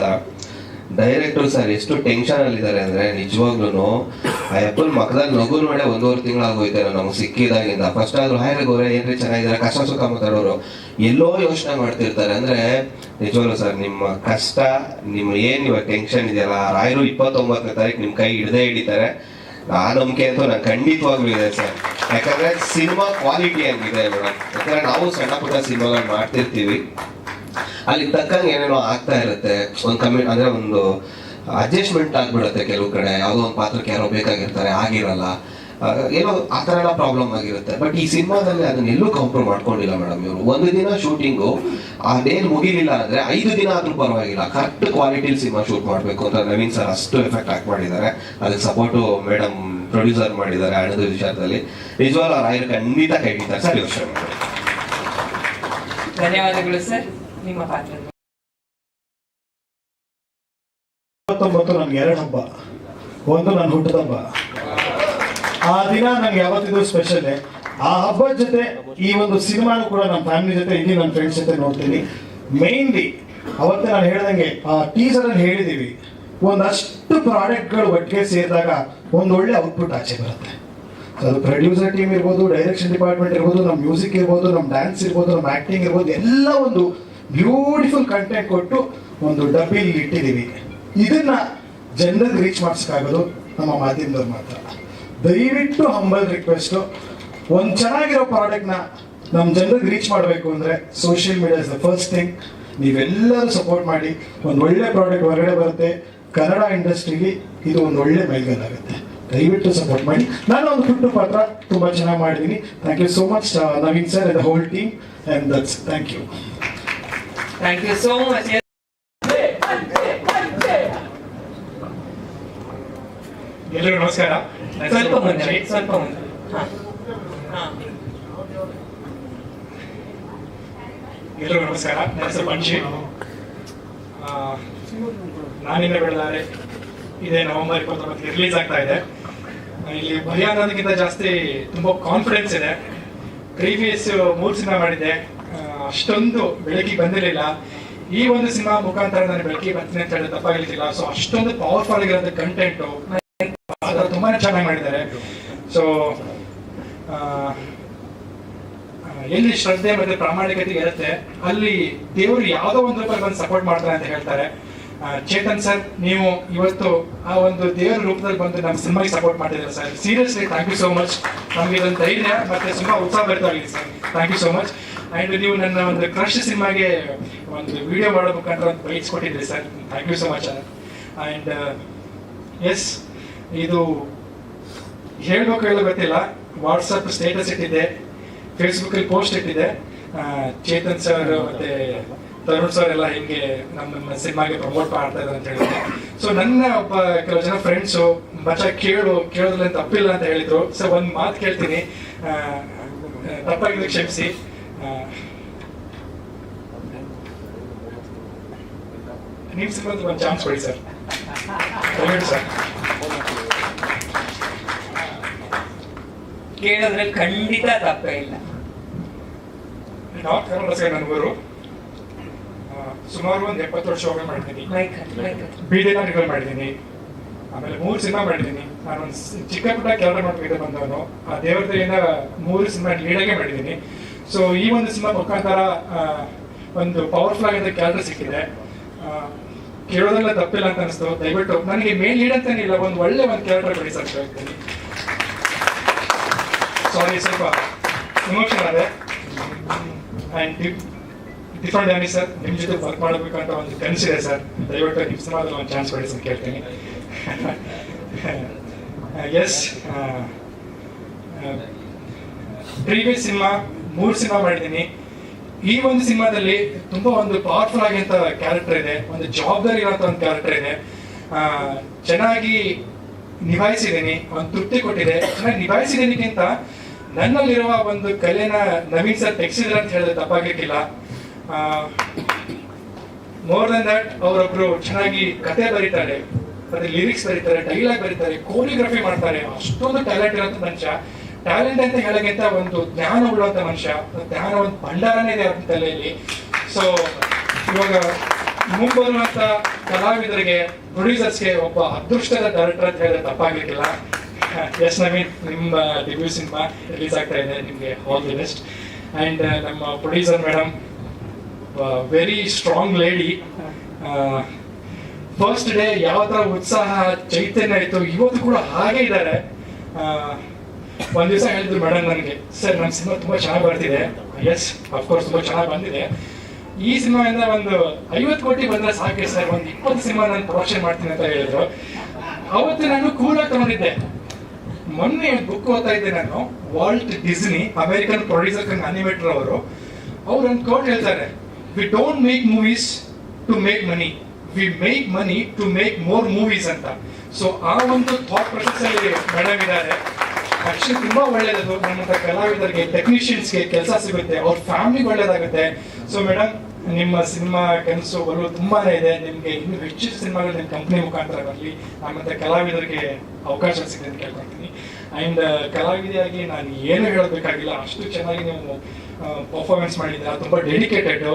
ಡೈರೆಕ್ಟರ್ ಸರ್ ಎಷ್ಟು ಟೆನ್ಷನ್ ಅಲ್ಲಿ ಇದಾರೆ ಅಂದ್ರೆ ನಿಜವಾಗ್ಲೂ ಆ ಅಪ್ಪಲ್ ಮಕ್ಕದಲ್ಲಿ ನಗು ನೋಡೆ ಒಂದೂವರೆ ತಿಂಗಳಾಗೋಯ್ತಾರೆ ನಮ್ಗೆ ಸಿಕ್ಕಿದಾಗಿಂದ. ಫಸ್ಟ್ ಆದ್ರೂ, ಹಾಯ್ ಗೋರೆ ಏನ್ರಿ ಚೆನ್ನಾಗಿದ್ದಾರೆ? ಕಷ್ಟ ಸುಖ ಮಾತಾಡೋರು. ಎಲ್ಲೋ ಯೋಚನೆ ಮಾಡ್ತಿರ್ತಾರೆ. ಅಂದ್ರೆ, ನಿಜವಾಗ್ಲು ಸರ್ ನಿಮ್ಮ ಕಷ್ಟ ನಿಮ್ ಏನ್ ಇವಾಗ ಟೆನ್ಷನ್ ಇದೆಯಲ್ಲ ರಾಯರು ಇಪ್ಪತ್ತೊಂಬತ್ತನೇ ತಾರೀಕು ನಿಮ್ ಕೈ ಹಿಡ್ದೇ ಹಿಡಿತಾರೆ. ಆ ನಂಬಿಕೆ ಅಂತೂ ನಂಗೆ ಖಂಡಿತವಾಗ್ಲೂ ಇದೆ ಸರ್ ಯಾಕಂದ್ರೆ ಸಿನಿಮಾ ಕ್ವಾಲಿಟಿ ಹಂಗಿದೆ ಮೇಡಮ್. ಯಾಕಂದ್ರೆ ನಾವು ಸಣ್ಣ ಪುಟ್ಟ ಸಿನಿಮಾಗಳನ್ನ ಮಾಡ್ತಿರ್ತೀವಿ. ಅಲ್ಲಿ ತಕ್ಕಂಗೆ ಏನೇನೋ ಆಗ್ತಾ ಇರುತ್ತೆ. ಒಂದು ಕಮ್ಮಿ, ಅಂದ್ರೆ ಒಂದು ಅಡ್ಜಸ್ಟ್ಮೆಂಟ್ ಆಗ್ಬಿಡುತ್ತೆ ಕೆಲವು ಕಡೆ. ಯಾವುದೋ ಒಂದು ಪಾತ್ರಕ್ಕೆ ಯಾರೋ ಬೇಕಾಗಿರ್ತಾರೆ, ಆಗಿರಲ್ಲ. ಏನೋ ಆ ಥರ ಎಲ್ಲ ಪ್ರಾಬ್ಲಮ್ ಆಗಿರುತ್ತೆ. ಬಟ್ ಈ ಸಿನಿಮಾದಲ್ಲಿ ಅದನ್ನ ಎಲ್ಲೂ ಕಂಪ್ರೂವ್ ಮಾಡ್ಕೊಂಡಿಲ್ಲ ಮೇಡಮ್ ಇವರು. ಒಂದು ದಿನ ಶೂಟಿಂಗು ಅದೇನು ಮುಗಿಲಿಲ್ಲ ಅಂದ್ರೆ ಐದು ದಿನ ಆದ್ರೂ ಪರವಾಗಿಲ್ಲ. ಕರೆಕ್ಟ್ ಕ್ವಾಲಿಟಿಲಿ ಸಿನಿಮಾ ಶೂಟ್ ಮಾಡಬೇಕು ಅಂತ ನವೀನ್ ಸರ್ ಅಷ್ಟು ಎಫೆಕ್ಟ್ ಹಾಕ್ ಮಾಡಿದ್ದಾರೆ. ಅದಕ್ಕೆ ಸಪೋರ್ಟು ಮೇಡಮ್ ಪ್ರೊಡ್ಯೂಸರ್ ಮಾಡಿದ್ದಾರೆ ಹಣದ ವಿಚಾರದಲ್ಲಿ. ನಿಜವಾಗ್ಲೂ ಅವ್ರ ಆಯ್ಕೆ ಖಂಡಿತ ಕೈ ಹಿಡಿತಾರೆ ಸರ್. ಯೋಚನೆ ಮಾಡಿ ಧನ್ಯವಾದಗಳು ಸರ್. ನಿಮ್ಮ ಪಾತ್ರ ಇಪ್ಪತ್ತೊಂಬತ್ತು ನನ್ಗೆ ಎರಡು ಹಬ್ಬ ಒಂದು ನನ್ನ ಹುಟ್ಟದ ಹಬ್ಬ. ಆ ದಿನ ನಂಗೆ ಯಾವತ್ತಿದ್ರು ಸ್ಪೆಷಲ್ ಆ ಹಬ್ಬದ ಜೊತೆ ಈ ಒಂದು ಸಿನಿಮಾನು ಕೂಡ ನಮ್ಮ ಫ್ಯಾಮಿಲಿ ಜೊತೆ ಇಲ್ಲಿ ನನ್ನ ಫ್ರೆಂಡ್ಸ್ ಜೊತೆ ನೋಡ್ತೀನಿ. ಮೇನ್ಲಿ ಅವತ್ತೇ ನಾನು ಹೇಳ್ದಂಗೆ ಆ ಟೀಸರ್ ಅಲ್ಲಿ ಹೇಳಿದೀವಿ. ಒಂದಷ್ಟು ಪ್ರಾಡಕ್ಟ್ಗಳು ಒಟ್ಟಿಗೆ ಸೇರಿದಾಗ ಒಂದು ಒಳ್ಳೆ ಔಟ್ಪುಟ್ ಆಚೆ ಬರುತ್ತೆ. ಅದು ಪ್ರೊಡ್ಯೂಸರ್ ಟೀಮ್ ಇರ್ಬೋದು ಡೈರೆಕ್ಷನ್ ಡಿಪಾರ್ಟ್ಮೆಂಟ್ ಇರ್ಬೋದು ನಮ್ಮ ಮ್ಯೂಸಿಕ್ ಇರ್ಬೋದು ನಮ್ಮ ಡ್ಯಾನ್ಸ್ ಇರ್ಬೋದು ನಮ್ಮ ಆ್ಯಕ್ಟಿಂಗ್ ಇರ್ಬೋದು, ಎಲ್ಲ ಒಂದು ಬ್ಯೂಟಿಫುಲ್ ಕಂಟೆಂಟ್ ಕೊಟ್ಟು ಒಂದು ಡಬ್ಬಿಲಿ ಇಟ್ಟಿದ್ದೀವಿ. ಇದನ್ನ ಜನರಿಗೆ ರೀಚ್ ಮಾಡಿಸ್ಕಾಗೋದು ನಮ್ಮ ಮಾಧ್ಯಮದವ್ರು ಮಾತ್ರ. ದಯವಿಟ್ಟು ಹಂಬಲ್ ರಿಕ್ವೆಸ್ಟು ಒಂದು ಚೆನ್ನಾಗಿರೋ ಪ್ರಾಡಕ್ಟ್ನ ನಮ್ಮ ಜನರಿಗೆ ರೀಚ್ ಮಾಡಬೇಕು ಅಂದರೆ social media is the first thing ನೀವೆಲ್ಲರೂ ಸಪೋರ್ಟ್ ಮಾಡಿ, ಒಂದು ಒಳ್ಳೆ ಪ್ರಾಡಕ್ಟ್ ಹೊರಗಡೆ ಬರುತ್ತೆ. ಕನ್ನಡ ಇಂಡಸ್ಟ್ರಿಗೆ ಇದು ಒಂದು ಒಳ್ಳೆ ಆಗುತ್ತೆ ದಯವಿಟ್ಟು ಸಪೋರ್ಟ್ ಮಾಡಿ. ನಾನು ಒಂದು ಪುಟ್ಟ ಪಾತ್ರ ತುಂಬ ಚೆನ್ನಾಗಿ ಮಾಡಿದ್ದೀನಿ thank you so much Naveen sir the whole team and that's thank you thank you so much ಎಲ್ಲರಿಗೂ ನಮಸ್ಕಾರ. ಸ್ವಲ್ಪ ಮುಂದೆ ಮಂಜಿ. ಸ್ವಲ್ಪ ಮುಂದೆ ಎಲ್ಲರಿಗೂ ನಮಸ್ಕಾರ. ನನ್ನ ಹೆಸರು ನಾನಿನ್ನ ಬೆಳೆದಾರೆ ಇದೇ ನವೆಂಬರ್ ಇಪ್ಪತ್ತೊಂಬತ್ತು ರಿಲೀಸ್ ಆಗ್ತಾ ಇದೆ. ಇಲ್ಲಿ ಭಯ ಅನ್ನೋದಕ್ಕಿಂತ ಜಾಸ್ತಿ ತುಂಬ ಕಾನ್ಫಿಡೆನ್ಸ್ ಇದೆ. ಪ್ರೀವಿಯಸ್ ಮೂರು ಸಿನಿಮಾ ಮಾಡಿದ್ದೆ. ಅಷ್ಟೊಂದು ಬೆಳಕಿಗೆ ಬಂದಿರಲಿಲ್ಲ. ಈ ಒಂದು ಸಿನಿಮಾ ಮುಖಾಂತರ ನಾನು ಬೆಳಕಿಗೆ ಬರ್ತೀನಿ ಅಂತ ಹೇಳಿ ತಪ್ಪಾಗಲಿಕ್ಕಿಲ್ಲ. ಸೊ ಅಷ್ಟೊಂದು ಪವರ್ಫುಲ್ ಆಗಿರೋದು ಕಂಟೆಂಟು ತುಂಬಾನೇ ಚೆನ್ನಾಗಿ ಮಾಡಿದ್ದಾರೆ. ಸೊ ಎಲ್ಲಿ ಶ್ರದ್ಧೆ ಮತ್ತೆ ಪ್ರಾಮಾಣಿಕತೆ ಇರುತ್ತೆ, ಅಲ್ಲಿ ದೇವರು ಯಾವುದೋ ಒಂದು ರೂಪಾಯಿ ಬಂದು ಸಪೋರ್ಟ್ ಮಾಡ್ತಾರೆ ಅಂತ ಹೇಳ್ತಾರೆ. ಚೇತನ್ ಸರ್, ನೀವು ಇವತ್ತು ಆ ಒಂದು ದೇವರ ರೂಪದಲ್ಲಿ ಬಂದು ನಮ್ಮ ಸಿನಿಮಾಗೆ ಸಪೋರ್ಟ್ ಮಾಡಿದ್ರೆ sir. Seriously thank you so much ನಮಗೆ ಇದೊಂದು ಧೈರ್ಯ ಮತ್ತೆ ತುಂಬಾ ಉತ್ಸಾಹ ಬರ್ತಾಗಿದೆ sir. Thank you so much and ನೀವು ನನ್ನ ಒಂದು ಕ್ರಶ್ ಸಿನಿಮಾಗೆ ಒಂದು ವಿಡಿಯೋ ಮಾಡಬೇಕಂತ ಒಂದು bikes ಕೊಟ್ಟಿದ್ರಿ sir. Thank you so much sir and yes ಇದು ಹೇಳ್ಬೇಕು ಹೇಳೋ ಗೊತ್ತಿಲ್ಲ. ವಾಟ್ಸಪ್ ಸ್ಟೇಟಸ್ ಇಟ್ಟಿದೆ ಫೇಸ್ಬುಕ್ ಅಲ್ಲಿ ಪೋಸ್ಟ್ ಇಟ್ಟಿದೆ ಚೇತನ್ ಸರ್ ಮತ್ತೆ ತರುಣ್ ಸರ್ ಎಲ್ಲ ಹಿಂಗೆ ನಮ್ಮ ಸಿನಿಮಾಗೆ ಪ್ರಮೋಟ್ ಮಾಡ್ತಾ ಇದ್ದಾರೆ ಅಂತ ಹೇಳಿದ್ರು. ಸೊ ನನ್ನ ಒಬ್ಬ ಕೆಲವು ಜನ ಫ್ರೆಂಡ್ಸು ಬಚ್ಚ ಕೇಳು ಕೇಳೋದ್ರಲ್ಲಿ ತಪ್ಪಿಲ್ಲ ಅಂತ ಹೇಳಿದ್ರು. ಸೊ ಒಂದು ಮಾತು ಕೇಳ್ತೀನಿ. ತಪ್ಪಾಗಿದ್ರೆ ಕ್ಷಮಿಸಿ. ನೀವು ಸಿಗೋದು ಒಂದು ಚಾನ್ಸ್ ಕೊಡಿ ಸರ್ ಸರ್ ಕೇಳೋದ್ರಲ್ಲಿ ಖಂಡಿತ ತಪ್ಪೇ ಇಲ್ಲ. ಡಾಕ್ಟರ್ ಕನ್ನಡ ನನ್ನ ನನಗೂರು ಸುಮಾರು ಒಂದು ಎಪ್ಪತ್ತು ವರ್ಷ ಹೋಗಿ ಮಾಡಿದ್ದೀನಿ. ಬೀದಿ ನಾಟಕಗಳು ಮಾಡಿದ್ದೀನಿ. ಆಮೇಲೆ ಮೂರು ಸಿನಿಮಾ ಮಾಡಿದ್ದೀನಿ. ನಾನು ಒಂದು ಚಿಕ್ಕ ಪುಟ್ಟ ಕೆಲಸ ಮಾಡ್ತಿದ್ದೆ ಬಂದವನು. ಆ ದೇವರದಿಂದ ಮೂರು ಸಿನಿಮಾ ಲೀಡಾಗೆ ಮಾಡಿದ್ದೀನಿ. ಸೊ ಈ ಒಂದು ಸಿನಿಮಾ ಮುಖಾಂತರ ಒಂದು ಪವರ್ಫುಲ್ ಆಗಿದ್ದ ಕ್ಯಾಲ್ರಿ ಸಿಕ್ಕಿದೆ. ಕೇಳೋದೆಲ್ಲ ತಪ್ಪಿಲ್ಲ ಅಂತ ಅನಿಸ್ತು. ದಯವಿಟ್ಟು ನನಗೆ ಮೇನ್ ಲೀಡ್ ಅಂತಾನಿಲ್ಲ ಒಂದು ಒಳ್ಳೆ ಒಂದು ಕ್ಯಾರೆಕ್ಟರ್ ಸರ್ ಹೇಳ್ತೀನಿ. ಸಾರಿ ಸ್ವಲ್ಪ ಇಮೋಷನ್ ಅದೇ ಆ್ಯಂಡ್ ಡಿಫ್ರೆಂಟ್ ಆಗಿ ಸರ್ ನಿಮ್ಮ ಜೊತೆ ವರ್ಕ್ ಮಾಡಬೇಕಂತ ಒಂದು ಕನಸಿದೆ ಸರ್ ದಯವಿಟ್ಟು ನಿಮ್ಮ ಸಿನಿಮಾದಲ್ಲಿ ಒಂದು ಚಾನ್ಸ್ ಕೊಡಿ ಸರ್ ಕೇಳ್ತೀನಿ. ಎಸ್ ಪ್ರೀವಿಯಸ್ ಸಿನಿಮಾ ಮೂರು ಸಿನಿಮಾ ಮಾಡಿದ್ದೀನಿ. ಈ ಒಂದು ಸಿನಿಮಾದಲ್ಲಿ ತುಂಬಾ ಒಂದು ಪವರ್ಫುಲ್ ಆಗಿಂತ ಕ್ಯಾರೆಕ್ಟರ್ ಇದೆ. ಒಂದು ಜವಾಬ್ದಾರಿ ಇರೋಂಥ ಒಂದು ಕ್ಯಾರೆಕ್ಟರ್ ಇದೆ. ಚೆನ್ನಾಗಿ ನಿಭಾಯಿಸಿದ್ದೀನಿ. ಒಂದು ತೃಪ್ತಿ ಕೊಟ್ಟಿದೆ. ಚೆನ್ನಾಗಿ ನಿಭಾಯಿಸಿದ್ದೀನಿಗಿಂತ ನನ್ನಲ್ಲಿರುವ ಒಂದು ಕಲೆನ ನವೀನ್ ಸರ್ ತೆಗ್ಸಿದ್ರೆ ಅಂತ ಹೇಳಿದ್ರೆ ತಪ್ಪಾಗ್ಲಿಕ್ಕಿಲ್ಲ. ಮೋರ್ ದನ್ ದಟ್ ಅವರೊಬ್ರು ಚೆನ್ನಾಗಿ ಕತೆ ಬರೀತಾರೆ, ಮತ್ತೆ ಲಿರಿಕ್ಸ್ ಬರೀತಾರೆ ಡೈಲಾಗ್ ಬರೀತಾರೆ ಕೋರಿಯೋಗ್ರಫಿ ಮಾಡ್ತಾರೆ. ಅಷ್ಟೊಂದು ಟ್ಯಾಲೆಂಟ್ ಇರೋಂಥ ಮನುಷ್ಯ. ಟ್ಯಾಲೆಂಟ್ ಅಂತ ಹೇಳಕ್ಕಿಂತ ಒಂದು ಜ್ಞಾನ ಉಳ್ಳುವಂಥ ಮನುಷ್ಯ. ಜ್ಞಾನ ಒಂದು ಭಂಡಾರನೇ ಇದೆ ಅವ್ರ ತಲೆಯಲ್ಲಿ. ಸೊ ಇವಾಗ ಮುಂಬರುವಂತ ಕಲಾವಿದರಿಗೆ ಪ್ರೊಡ್ಯೂಸರ್ಸ್ಗೆ ಒಬ್ಬ ಅದೃಷ್ಟದ ಡೈರೆಕ್ಟರ್ ಅಂತ ಹೇಳಿದ್ರೆ ತಪ್ಪಾಗಿರ್ಲಿಲ್ಲ. ಎಸ್ ನವೀನ್ ನಿಮ್ಮ ಡೆಬ್ಯೂ ಸಿನಿಮಾ ರಿಲೀಸ್ ಆಗ್ತಾ ಇದೆ, ನಿಮಗೆ ಆಲ್ ದಿ ಬೆಸ್ಟ್ ಅಂಡ್ ನಮ್ಮ producer madam very strong lady first day ಯಾವ ಥರ ಉತ್ಸಾಹ, ಚೈತನ್ಯ ಇತ್ತು, ಇವತ್ತು ಕೂಡ ಹಾಗೆ ಇದ್ದಾರೆ. ಒಂದ್ ದಿವಸ ಹೇಳಿದ್ರು ಮೇಡಮ್ ನನಗೆ ಸರ್ ನನ್ನ ಸಿನಿಮಾ ತುಂಬಾ ಚೆನ್ನಾಗಿ ಬರ್ತಿದೆ. ಎಸ್ ಅಫ್ಕೋರ್ಸ್ ತುಂಬಾ ಚೆನ್ನಾಗಿ ಬಂದಿದೆ. ಈ ಸಿನಿಮಾಯಿಂದ ಒಂದು ಐವತ್ತು ಕೋಟಿ ಬಂದ್ರೆ ಸಾಕೆ ಸರ್ ಒಂದು ಇಪ್ಪತ್ತು ಸಿನಿಮಾ ನಾನು ಪ್ರೊಡಕ್ಷನ್ ಮಾಡ್ತೀನಿ ಅಂತ ಹೇಳಿದ್ರು. ಅವತ್ತು ನಾನು ಕೂಲಾಗಿ ತಗೊಂಡಿದ್ದೆ. ಮೊನ್ನೆ ಬುಕ್ ಓದ್ತಾ ಇದ್ದೆ ನಾನು Walt Disney American producer animator ಅವರು. ಅವ್ರು ಒಂದು ಕೋಟ್ ಹೇಳ್ತಾರೆ. We don't make movies to make money we make money to make more movies ಅಂತ. ಸೊ ಆ ಒಂದು ಥಾಟ್ ಪ್ರೊಸೆಸ್ ಅಲ್ಲಿ ಮೇಡಮ್ ಇದ್ದಾರೆ ಆಕ್ಚುಲಿ ತುಂಬಾ ಒಳ್ಳೇದದು. ನಮ್ಮಂತ ಕಲಾವಿದರಿಗೆ ಟೆಕ್ನಿಷಿಯನ್ಸ್ಗೆ ಕೆಲಸ ಸಿಗುತ್ತೆ. ಅವ್ರ ಫ್ಯಾಮಿಲಿಗೆ ಒಳ್ಳೇದಾಗುತ್ತೆ. ಸೊ ಮೇಡಮ್ ನಿಮ್ಮ ಸಿನಿಮಾ ಕನಸು ಬರಲು ತುಂಬಾನೇ ಇದೆ. ನಿಮ್ಗೆ ಇನ್ನು ಹೆಚ್ಚು ಸಿನಿಮಾಗಳು ನಿಮ್ಮ ಕಂಪ್ನಿ ಮುಖಾಂತರ ಬರಲಿ. ನಮ್ಮಂತ ಕಲಾವಿದರಿಗೆ ಅವಕಾಶ ಸಿಗುತ್ತೆ ಅಂತ ಕೇಳ್ಕೊಳ್ತೀನಿ. ಅಂಡ್ ಕಲಾವಿದೆಯಾಗಿ ನಾನು ಏನು ಹೇಳಬೇಕಾಗಿಲ್ಲ, ಅಷ್ಟು ಚೆನ್ನಾಗಿ ನೀವು ಪರ್ಫಾರ್ಮೆನ್ಸ್ ಮಾಡಿದ್ದೀರಾ, ತುಂಬ ಡೆಡಿಕೇಟೆಡ್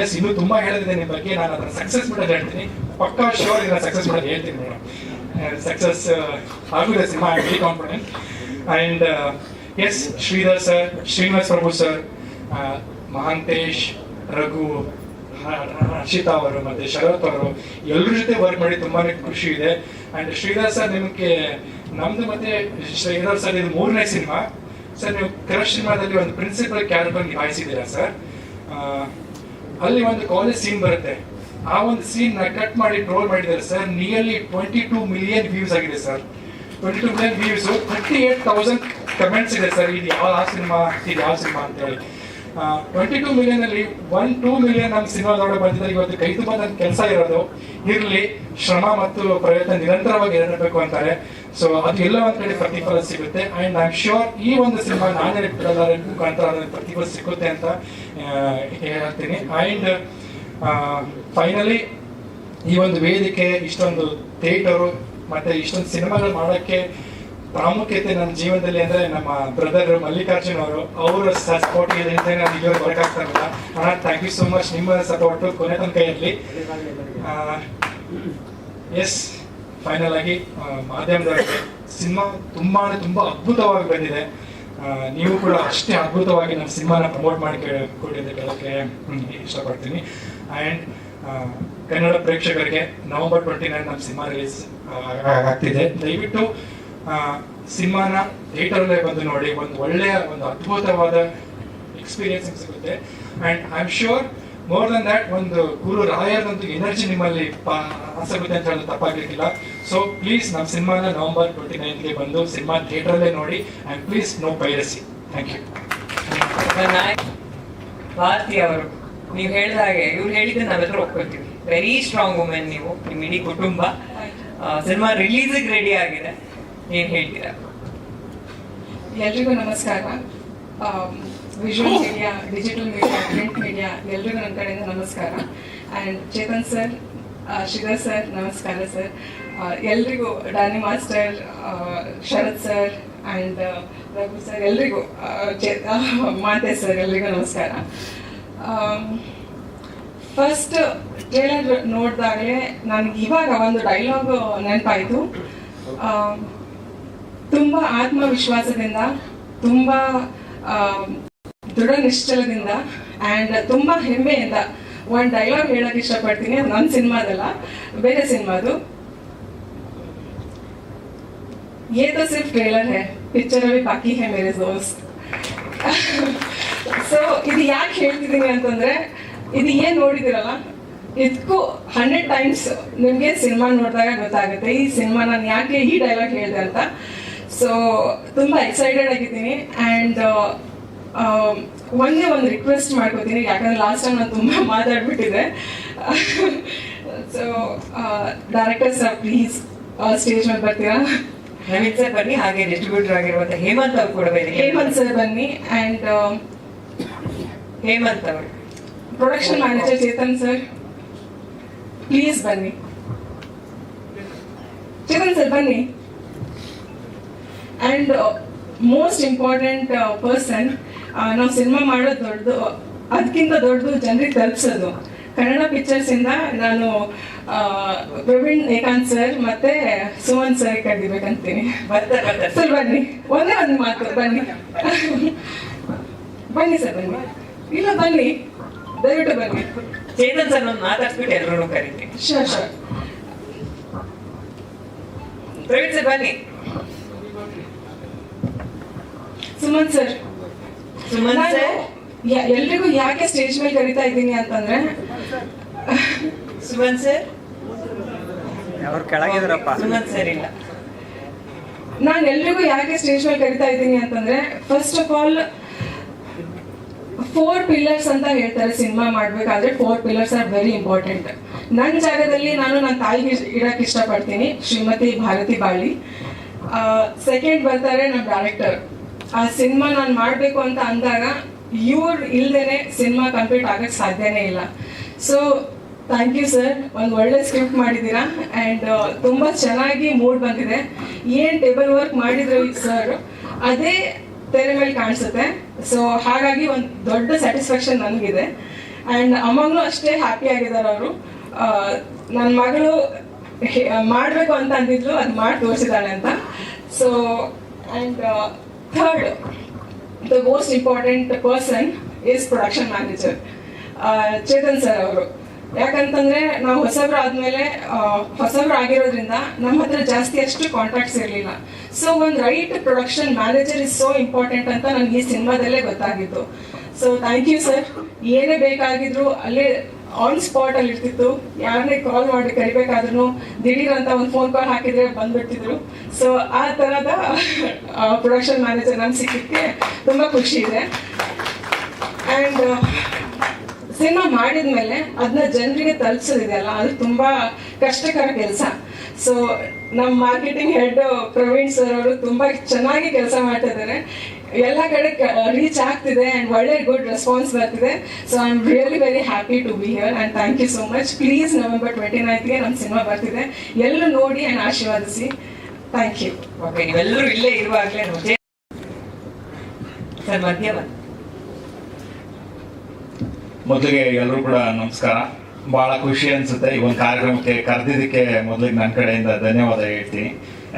ಎಸ್ ಇನ್ನೂ ತುಂಬ ಹೇಳಿದೆ ನಿಮ್ಮ ಬಗ್ಗೆ, ನಾನು ಅದನ್ನ ಸಕ್ಸಸ್ ಮಾಡೋದು ಹೇಳ್ತೀನಿ. ಪಕ್ಕಾ ಶೋರ್ ಇದನ್ನ ಸಕ್ಸಸ್ ಮಾಡೋದು ಹೇಳ್ತೀನಿ ಮೇಡಮ್. ಸಕ್ಸಸ್ ಆಗುತ್ತೆ cinema I very confident and yes Sridhar sir Srinivas Prabhu sir Mahantesh, Raghu Harshita ಅವರು ಮತ್ತು ಶರತ್ ಅವರು ಎಲ್ಲರ ಜೊತೆ ವರ್ಕ್ ಮಾಡಿ ತುಂಬಾನೇ ಖುಷಿ ಇದೆ. ಆ್ಯಂಡ್ ಶ್ರೀಧರ್ ಸರ್ ನಿಮಗೆ ನಮ್ದು ಮತ್ತೆ ಶ್ರೀಧರ್ ಸರ್ ಇದು ಮೂರನೇ ಸಿನಿಮಾ. ಸರ್, ನೀವು ಕರೆಕ್ಟ್ ಸಿನಿಮಾದಲ್ಲಿ ಒಂದು ಪ್ರಿನ್ಸಿಪಲ್ ಕ್ಯಾರೆಕ್ಟರ್ ನಿಭಾಯಿಸಿದ್ದೀರಾ ಸರ್? ಅಲ್ಲಿ ಒಂದು ಕಾಲೇಜ್ ಸೀನ್ ಬರುತ್ತೆ. ಆ ಒಂದು ಸೀನ್ನ ಕಟ್ ಮಾಡಿ ಟ್ರೋಲ್ ಮಾಡಿದ್ದಾರೆ, sir. Nearly twenty two million views ಆಗಿದೆ, sir. Twenty two million views thirty eight thousand comments ಇದೆ, ಸರ್. ಇದು ಯಾವ ಸಿನಿಮಾ, ಇದು ಯಾವ ಸಿನಿಮಾ ಅಂತ ಹೇಳಿ. ಟ್ವೆಂಟಿ ಟೂ ಮಿಲಿಯನ್ ಅಲ್ಲಿ ಒನ್ ಟೂ ಮಿಲಿಯನ್ ನಮ್ಮ ಸಿನಿಮಾದೊಳಗೆ ಬಂದಿದ್ದಾರೆ. ಇವತ್ತು ಕೈ ತುಂಬ ಕೆಲಸ ಇರೋದು. ಇರಲಿ, ಶ್ರಮ ಮತ್ತು ಪ್ರಯತ್ನ ನಿರಂತರವಾಗಿ ಇರಬೇಕು ಅಂತಾರೆ. ಸೊ ಅದು ಎಲ್ಲ ಒಂದ್ ಕಡೆ ಪ್ರತಿಫಲ ಸಿಗುತ್ತೆ. ಅಂಡ್ ಐ ಶೋರ್ ಈ ಒಂದು ಸಿನಿಮಾ ನಾನೇ ಬಿಡಲಾರೆ ಮುಖಾಂತರ ಪ್ರತಿಫಲ ಸಿಗುತ್ತೆ ಅಂತ ಹೇಳ್ತೀನಿ. ಅಂಡ್ ಫೈನಲಿ ಈ ಒಂದು ವೇದಿಕೆ, ಇಷ್ಟೊಂದು ಥಿಯೇಟರು ಮತ್ತೆ ಇಷ್ಟೊಂದು ಸಿನಿಮಾಗಳು ಮಾಡೋಕ್ಕೆ ಪ್ರಾಮುಖ್ಯತೆ ನನ್ನ ಜೀವನದಲ್ಲಿ ಅಂದ್ರೆ ನಮ್ಮ ಬ್ರದರ್ ಮಲ್ಲಿಕಾರ್ಜುನ್ ಅವರು, ಅವರ ಸಪೋರ್ಟ್ ಇದೆ ನಾನು ನಿಜವಾಗಿ ಬರಕಾಗ್ತಾ ಇಲ್ಲ ಅಣ್ಣ ಥ್ಯಾಂಕ್ ಯು ಸೋ ಮಚ್ ನಿಮ್ಮ ಸಪೋರ್ಟ್ ಕೊನೆ ತನಕ ಇರಲಿ. ಎಸ್ ಫೈನಲ್ ಆಗಿ ಮಾಧ್ಯಮದಲ್ಲಿ ಸಿನಿಮಾ ತುಂಬಾ ತುಂಬಾ ಅದ್ಭುತವಾಗಿ ಬಂದಿದೆ. ನೀವು ಕೂಡ ಅಷ್ಟೇ ಅದ್ಭುತವಾಗಿ ನಮ್ಮ ಸಿನಿಮಾನ ಪ್ರಮೋಟ್ ಮಾಡಿ ಕೊಟ್ಟಿದ್ದಕ್ಕೆ ಇಷ್ಟಪಡ್ತೀನಿ. ಆ್ಯಂಡ್ ಕನ್ನಡ ಪ್ರೇಕ್ಷಕರಿಗೆ ನವೆಂಬರ್ ಟ್ವೆಂಟಿ ನೈನ್ ನಮ್ಮ ಸಿನಿಮಾ ರಿಲೀಸ್ ಆಗ್ತಿದೆ. ದಯವಿಟ್ಟು ಸಿನಿಮಾನ ಥಿಯೇಟರಲ್ಲೇ ಬಂದು ನೋಡಿ. ಒಂದು ಒಳ್ಳೆಯ, ಒಂದು ಅದ್ಭುತವಾದ ಎಕ್ಸ್ಪೀರಿಯನ್ಸ್ ಸಿಗುತ್ತೆ. And I am sure more than that ಒಂದು ಗುರು ರಾಯರ್ದಂತೂ ಎನರ್ಜಿ ನಿಮ್ಮಲ್ಲಿ ಆಸಕ್ತಿ ಅಂತ ಹೇಳೋದು ತಪ್ಪಾಗಿರ್ಲಿಲ್ಲ. ಸೊ ಪ್ಲೀಸ್ ನಮ್ಮ ಸಿನಿಮಾನ ನವೆಂಬರ್ ಟ್ವೆಂಟಿ ನೈನ್ಗೆ ಬಂದು ಸಿನಿಮಾ ಥಿಯೇಟರಲ್ಲೇ ನೋಡಿ and please no piracy thank you Bharathi ಅವರು ನೀವು ಹೇಳಿದ ಹಾಗೆ ಇವ್ರು ಹೇಳಿದ್ರೆ ನಾವೆಲ್ಲರೂ ಒಪ್ಕೊಳ್ತೀವಿ. ವೆರಿ ಸ್ಟ್ರಾಂಗ್ ವುಮೆನ್ ನೀವು ನಿಮ್ಮ ಇಡೀ ಕುಟುಂಬ. ಸಿನಿಮಾ ರಿಲೀಸಿಗೆ ರೆಡಿ ಆಗಿದೆ. ಏನು ಹೇಳ್ತೀರಾ? ಎಲ್ರಿಗೂ ನಮಸ್ಕಾರ. Visual media digital media print media ಎಲ್ರಿಗೂ ನನ್ನ ಕಡೆಯಿಂದ ನಮಸ್ಕಾರ. And Chetan sir Shikhar sir ನಮಸ್ಕಾರ ಸರ್ ಎಲ್ರಿಗೂ Danny master Sharath sir and Raghu sir ಎಲ್ರಿಗೂ ಚೇತ ಮಾತೆ ಸರ್ ಎಲ್ರಿಗೂ ನಮಸ್ಕಾರ. ಫಸ್ಟ್ ಟ್ರೇಲರ್ ನೋಡಿದಾಗಲೇ ನನಗೆ ಇವಾಗ ಒಂದು ಡೈಲಾಗ್ ನೆನಪಾಯಿತು. ತುಂಬ ಆತ್ಮವಿಶ್ವಾಸದಿಂದ ತುಂಬ ದೃಢ ನಿಶ್ಚಲದಿಂದ ಆ್ಯಂಡ್ ತುಂಬ ಹೆಮ್ಮೆಯಿಂದ ಒಂದು ಡೈಲಾಗ್ ಹೇಳಕ್ ಇಷ್ಟಪಡ್ತೀನಿ ಅದು ನನ್ನ ಸಿನಿಮಾದಲ್ಲ ಬೇರೆ ಸಿನಿಮಾದು ये तो सिर्फ ट्रेलर है पिक्चर अभी बाकी है मेरे दोस्त ಸೊ ಇದು ಯಾಕೆ ಹೇಳ್ತಿದ್ದೀನಿ ಅಂತಂದ್ರೆ ಇದು ಏನ್ ನೋಡಿದಿರಲ್ಲ ಇದಕ್ಕೂ ಹಂಡ್ರೆಡ್ ಟೈಮ್ಸ್ ನಿಮಗೆ ಸಿನಿಮಾ ನೋಡಿದಾಗ ಗೊತ್ತಾಗುತ್ತೆ ಈ ಸಿನಿಮಾ ನಾನು ಯಾಕೆ ಈ ಡೈಲಾಗ್ ಹೇಳಿದೆ ಅಂತ ಸೊ ತುಂಬಾ ಎಕ್ಸೈಟೆಡ್ ಆಗಿದ್ದೀನಿ ಆ್ಯಂಡ್ ಒಂದೇ ಒಂದು ರಿಕ್ವೆಸ್ಟ್ ಮಾಡ್ಕೋತೀನಿ ಯಾಕಂದ್ರೆ ಲಾಸ್ಟ್ ಟೈಮ್ ನಾನು ತುಂಬಾ ಮಾತಾಡ್ಬಿಟ್ಟಿದೆ so director sir please stage ಮೇಲೆ ಬರ್ತೀರಾ? ನವೀನ್ ಸರ್ ಬನ್ನಿ ಹಾಗೆ ಡಿಸ್ಟ್ರಿಬ್ಯೂಟರ್ ಆಗಿರುವಂತ ಹೇಮಂತ್ ಅವರು ಕೂಡ ಬನ್ನಿ. ಹೇಮಂತ್ ಸರ್ ಬನ್ನಿ ಅಂಡ್ ಹೇಮಂತ್ ಅವರು. Production manager Chetan sir please ಬನ್ನಿ. ಚೇತನ್ ಸರ್ ಬನ್ನಿ. ಅಂಡ್ ಮೋಸ್ಟ್ ಇಂಪಾರ್ಟೆಂಟ್ ಪರ್ಸನ್ ನಾವು ಸಿನಿಮಾ ಮಾಡೋದು ದೊಡ್ಡದು ಅದಕ್ಕಿಂತ ದೊಡ್ಡದು ಜನರಿಗೆ ತಲುಪಿಸೋದು. ಕನ್ನಡ ಪಿಕ್ಚರ್ಸ್ ಇಂದ ನಾನು ಪ್ರವೀಣ್ ಏಕಾಂತ್ ಸರ್ ಮತ್ತೆ ಸುಮನ್ ಸರ್ ಕರೆದಿರ್ಬೇಕಂತೀನಿ ಸರ್ ಬನ್ನಿ. ಒಂದೇ ಒಂದು ಮಾತು ಬನ್ನಿ. ಬನ್ನಿ ಸರ್ ಬನ್ನಿ. ಇಲ್ಲ ಬನ್ನಿ. ದಯವಿಟ್ಟು ಬನ್ನಿ. ಚೇತನ್ ಸರ್ ಒಂದು ಮಾತಾಡ್ಸ್ಬಿಟ್ಟು ಎಲ್ಲರೂ ಕರಿತೀನಿ. ಶೋರ್ ಶೋರ್ ಪ್ರವೀಣ್ ಸರ್ ಬನ್ನಿ. ಸುಮನ್ ಸರ್ ಎಲ್ರಿಗೂ ಯಾಕೆ ಸ್ಟೇಜ್ ಮೇಲೆ ಕರಿತಾ ಇದ್ದೀನಿ ಅಂತಂದ್ರೆ ಸುಮನ್ ಸರ್? ಅವ್ರು ಕೆಳಗಿದಾರಪ್ಪ? ಸುಮನ್ ಸರ್ ಇಲ್ಲ. ನಾನು ಎಲ್ರಿಗೂ ಯಾಕೆ ಸ್ಟೇಜ್ ಮೇಲೆ ಕರಿತಾ ಇದ್ದೀನಿ ಅಂತಂದ್ರೆ first of all four pillars ಅಂತ ಹೇಳ್ತಾರೆ ಸಿನಿಮಾ ಮಾಡ್ಬೇಕಾದ್ರೆ four pillars are very important ನನ್ನ ಜಾಗದಲ್ಲಿ ನಾನು ನನ್ನ ತಾಯಿಗೆ ಇಡಕ್ಕೆ ಇಷ್ಟಪಡ್ತೀನಿ ಶ್ರೀಮತಿ ಭಾರತಿ ಬಾಳಿ ಸೆಕೆಂಡ್ ಬರ್ತಾರೆ ನಮ್ಮ ಡೈರೆಕ್ಟರ್ ಆ ಸಿನಿಮಾ ನಾನು ಮಾಡಬೇಕು ಅಂತ ಅಂದಾಗ ಇವ್ರು ಇಲ್ದೇನೆ ಸಿನಿಮಾ ಕಂಪ್ಲೀಟ್ ಆಗಕ್ಕೆ ಸಾಧ್ಯನೇ ಇಲ್ಲ. ಸೊ ಥ್ಯಾಂಕ್ ಯು ಸರ್ ಒಂದು ಒಳ್ಳೆ ಸ್ಕ್ರಿಪ್ಟ್ ಮಾಡಿದ್ದೀರಾ? ಆ್ಯಂಡ್ ತುಂಬ ಚೆನ್ನಾಗಿ ಮೂಡ್ ಬಂದಿದೆ. ಏನು ಟೇಬಲ್ ವರ್ಕ್ ಮಾಡಿದ್ರು ಸರ್ ಅದೇ ತೆರೆ ಮೇಲೆ ಕಾಣಿಸುತ್ತೆ. ಸೊ ಹಾಗಾಗಿ ಒಂದು ದೊಡ್ಡ ಸ್ಯಾಟಿಸ್ಫ್ಯಾಕ್ಷನ್ ನನಗಿದೆ. ಆ್ಯಂಡ್ ಅಮ್ಮಂಗೂ ಅಷ್ಟೇ ಹ್ಯಾಪಿ ಆಗಿದ್ದಾರೆ ಅವರು. ನನ್ನ ಮಗಳು ಮಾಡಬೇಕು ಅಂತ ಅಂದಿದ್ಲು, ಅದು ಮಾಡಿ ತೋರಿಸಿದ್ದಾಳೆ ಅಂತ. So and third the most important person is production manager Chetan sir ಅವರು. ಯಾಕಂತಂದ್ರೆ ನಾವು ಹೊಸಬ್ರು ಆದ್ಮೇಲೆ ಹೊಸಬ್ರು ಆಗಿರೋದ್ರಿಂದ ನಮ್ಮ ಹತ್ರ ಜಾಸ್ತಿ ಅಷ್ಟು ಕಾಂಟ್ಯಾಕ್ಟ್ಸ್ ಇರಲಿಲ್ಲ. ಸೊ ಒಂದು right production manager is so important ಅಂತ ನನಗೆ ಈ ಸಿನಿಮಾದಲ್ಲೇ ಗೊತ್ತಾಗಿತ್ತು ಸೊ ಥ್ಯಾಂಕ್ ಯು ಸರ್ ಏನೇ ಬೇಕಾಗಿದ್ರು ಅಲ್ಲೇ ಆನ್ ಸ್ಪಾಟ್ ಅಲ್ಲಿ ಇರ್ತಿತ್ತು. ಯಾರನ್ನೇ ಕಾಲ್ ಮಾಡಿ ಕರಿಬೇಕಾದ್ರೂ ದಿಢೀರ್ ಅಂತ ಒಂದು ಫೋನ್ ಕಾಲ್ ಹಾಕಿದ್ರೆ ಬಂದ್ಬಿಡ್ತಿದ್ರು. ಸೊ ಆ ಥರದ ಪ್ರೊಡಕ್ಷನ್ ಮ್ಯಾನೇಜರ್ ನಾನು ಸಿಕ್ಕಿದ್ದಕ್ಕೆ ತುಂಬ ಖುಷಿ ಇದೆ. ಆ್ಯಂಡ್ ಸಿನಿಮಾ ಮಾಡಿದ್ಮೇಲೆ ಅದನ್ನ ಜನರಿಗೆ ತಲುಪಿಸೋದಿದೆಯಲ್ಲ, ಅದು ತುಂಬಾ ಕಷ್ಟಕರ ಕೆಲಸ. ಸೊ ನಮ್ಮ ಮಾರ್ಕೆಟಿಂಗ್ ಹೆಡ್ ಪ್ರವೀಣ್ ಸರ್ ಅವರು ತುಂಬಾ ಚೆನ್ನಾಗಿ ಕೆಲಸ ಮಾಡ್ತಿದ್ದಾರೆ. ಎಲ್ಲ ಕಡೆ ರೀಚ್ ಆಗ್ತಿದೆ ಅಂಡ್ ಒಳ್ಳೆ ಗುಡ್ ರೆಸ್ಪಾನ್ಸ್ ಬರ್ತಿದೆ. So I am really very happy to be here and thank you so much please November twenty ನೈನ್ತ್ಗೆ ನಮ್ಮ ಸಿನಿಮಾ ಬರ್ತಿದೆ. ಎಲ್ಲ ನೋಡಿ ಆ್ಯಂಡ್ ಆಶೀರ್ವಾದಿಸಿ. ಥ್ಯಾಂಕ್ ಯು ಓಕೆ ನೀವೆಲ್ಲರೂ ಇಲ್ಲೇ ಇರುವಾಗಲೇ ನೋಡಿ. ಸರ್ ಮಧ್ಯ ಮೊದಲಿಗೆ ಎಲ್ಲರೂ ಕೂಡ ನಮಸ್ಕಾರ. ಬಹಳ ಖುಷಿ ಅನ್ಸುತ್ತೆ ಈ ಒಂದು ಕಾರ್ಯಕ್ರಮಕ್ಕೆ ಕರೆದಿದ್ದಕ್ಕೆ ಮೊದಲಿಗೆ ನನ್ನ ಕಡೆಯಿಂದ ಧನ್ಯವಾದ ಹೇಳ್ತೀನಿ.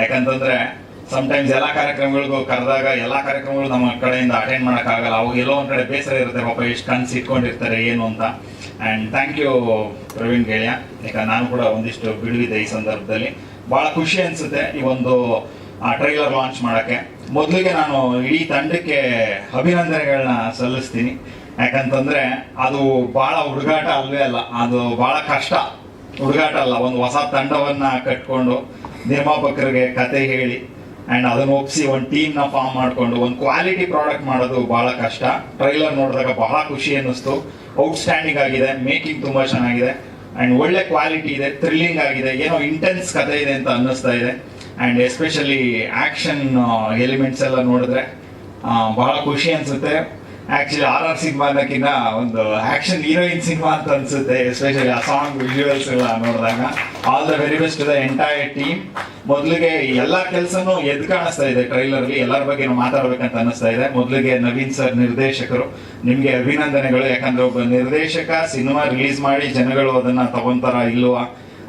ಯಾಕಂತಂದ್ರೆ ಸಮಟೈಮ್ಸ್ ಎಲ್ಲ ಕಾರ್ಯಕ್ರಮಗಳಿಗೂ ಕರೆದಾಗ ಎಲ್ಲ ಕಾರ್ಯಕ್ರಮಗಳು ನಮ್ಮ ಕಡೆಯಿಂದ ಅಟೆಂಡ್ ಮಾಡೋಕ್ಕಾಗಲ್ಲ. ಅವಾಗ ಎಲ್ಲೋ ಒಂದು ಕಡೆ ಬೇಸರ ಇರುತ್ತೆ. ಪಾಪ ಎಷ್ಟು ಕನ್ಸು ಇಟ್ಕೊಂಡಿರ್ತಾರೆ, ಏನು ಅಂತ. ಆ್ಯಂಡ್ ಥ್ಯಾಂಕ್ ಯು ಪ್ರವೀಣ್ ಗೆಳೆಯ. ಯಾಕಂದ್ರೆ ನಾನು ಕೂಡ ಒಂದಿಷ್ಟು ಬಿಡುವಿದೆ ಈ ಸಂದರ್ಭದಲ್ಲಿ. ಬಹಳ ಖುಷಿ ಅನ್ಸುತ್ತೆ ಈ ಒಂದು ಟ್ರೈಲರ್ ಲಾಂಚ್ ಮಾಡೋಕ್ಕೆ. ಮೊದಲಿಗೆ ನಾನು ಇಡೀ ತಂಡಕ್ಕೆ ಅಭಿನಂದನೆಗಳನ್ನ ಸಲ್ಲಿಸ್ತೀನಿ. ಯಾಕಂತಂದ್ರೆ ಅದು ಬಹಳ ಹುಡುಗಾಟ ಅಲ್ವೇ ಅಲ್ಲ. ಅದು ಬಹಳ ಕಷ್ಟ. ಹುಡುಗಾಟ ಅಲ್ಲ. ಒಂದು ಹೊಸ ತಂಡವನ್ನ ಕಟ್ಕೊಂಡು ನಿರ್ಮಾಪಕರಿಗೆ ಕತೆ ಹೇಳಿ ಅಂಡ್ ಅದನ್ನು ಒಪ್ಪಿಸಿ ಒಂದು ಟೀಮ್ನ ಫಾರ್ಮ್ ಮಾಡಿಕೊಂಡು, ಒಂದು ಕ್ವಾಲಿಟಿ ಪ್ರಾಡಕ್ಟ್ ಮಾಡೋದು ಬಹಳ ಕಷ್ಟ. ಟ್ರೈಲರ್ ನೋಡಿದಾಗ ಬಹಳ ಖುಷಿ ಅನ್ನಿಸ್ತು. ಔಟ್ಸ್ಟ್ಯಾಂಡಿಂಗ್ ಆಗಿದೆ ಮೇಕಿಂಗ್ ತುಂಬಾ ಚೆನ್ನಾಗಿದೆ. ಅಂಡ್ ಒಳ್ಳೆ ಕ್ವಾಲಿಟಿ ಇದೆ ಥ್ರಿಲ್ಲಿಂಗ್ ಆಗಿದೆ. ಏನೋ ಇಂಟೆನ್ಸ್ ಕತೆ ಇದೆ ಅಂತ ಅನ್ನಿಸ್ತಾ ಇದೆ. ಅಂಡ್ ಎಸ್ಪೆಷಲಿ ಆಕ್ಷನ್ ಎಲಿಮೆಂಟ್ಸ್ ಎಲ್ಲ ನೋಡಿದ್ರೆ ಬಹಳ ಖುಷಿ ಅನ್ಸುತ್ತೆ. ಆಕ್ಚುಲಿ ಆರ್ ಆರ್ ಸಿನಿಮಾ ಅನ್ನೋಕ್ಕಿಂತ ಒಂದು ಆಕ್ಷನ್ ಹೀರೋಯಿನ್ ಸಿನಿಮಾ ಅಂತ ಅನ್ಸುತ್ತೆ ಎಸ್ಪೆಷಲಿ ಆ ಸಾಂಗ್ ವಿಜುವಲ್ಸ್ ಎಲ್ಲ ನೋಡಿದಾಗ. All the very best the entire team ಮೊದಲಿಗೆ ಎಲ್ಲ ಕೆಲಸನು ಎದ್ದು ಕಾಣಿಸ್ತಾ ಇದೆ ಟ್ರೈಲರ್ ಅಲ್ಲಿ, ಎಲ್ಲರ ಬಗ್ಗೆ ಮಾತಾಡ್ಬೇಕಂತ ಅನಿಸ್ತಾ ಇದೆ. ಮೊದಲಿಗೆ ನವೀನ್ ಸರ್ ನಿರ್ದೇಶಕರು, ನಿಮಗೆ ಅಭಿನಂದನೆಗಳು. ಯಾಕಂದ್ರೆ ಒಬ್ಬ ನಿರ್ದೇಶಕ ಸಿನಿಮಾ ರಿಲೀಸ್ ಮಾಡಿ ಜನಗಳು ಅದನ್ನ ತಗೊಂತಾರ, ಇಲ್ವಾ?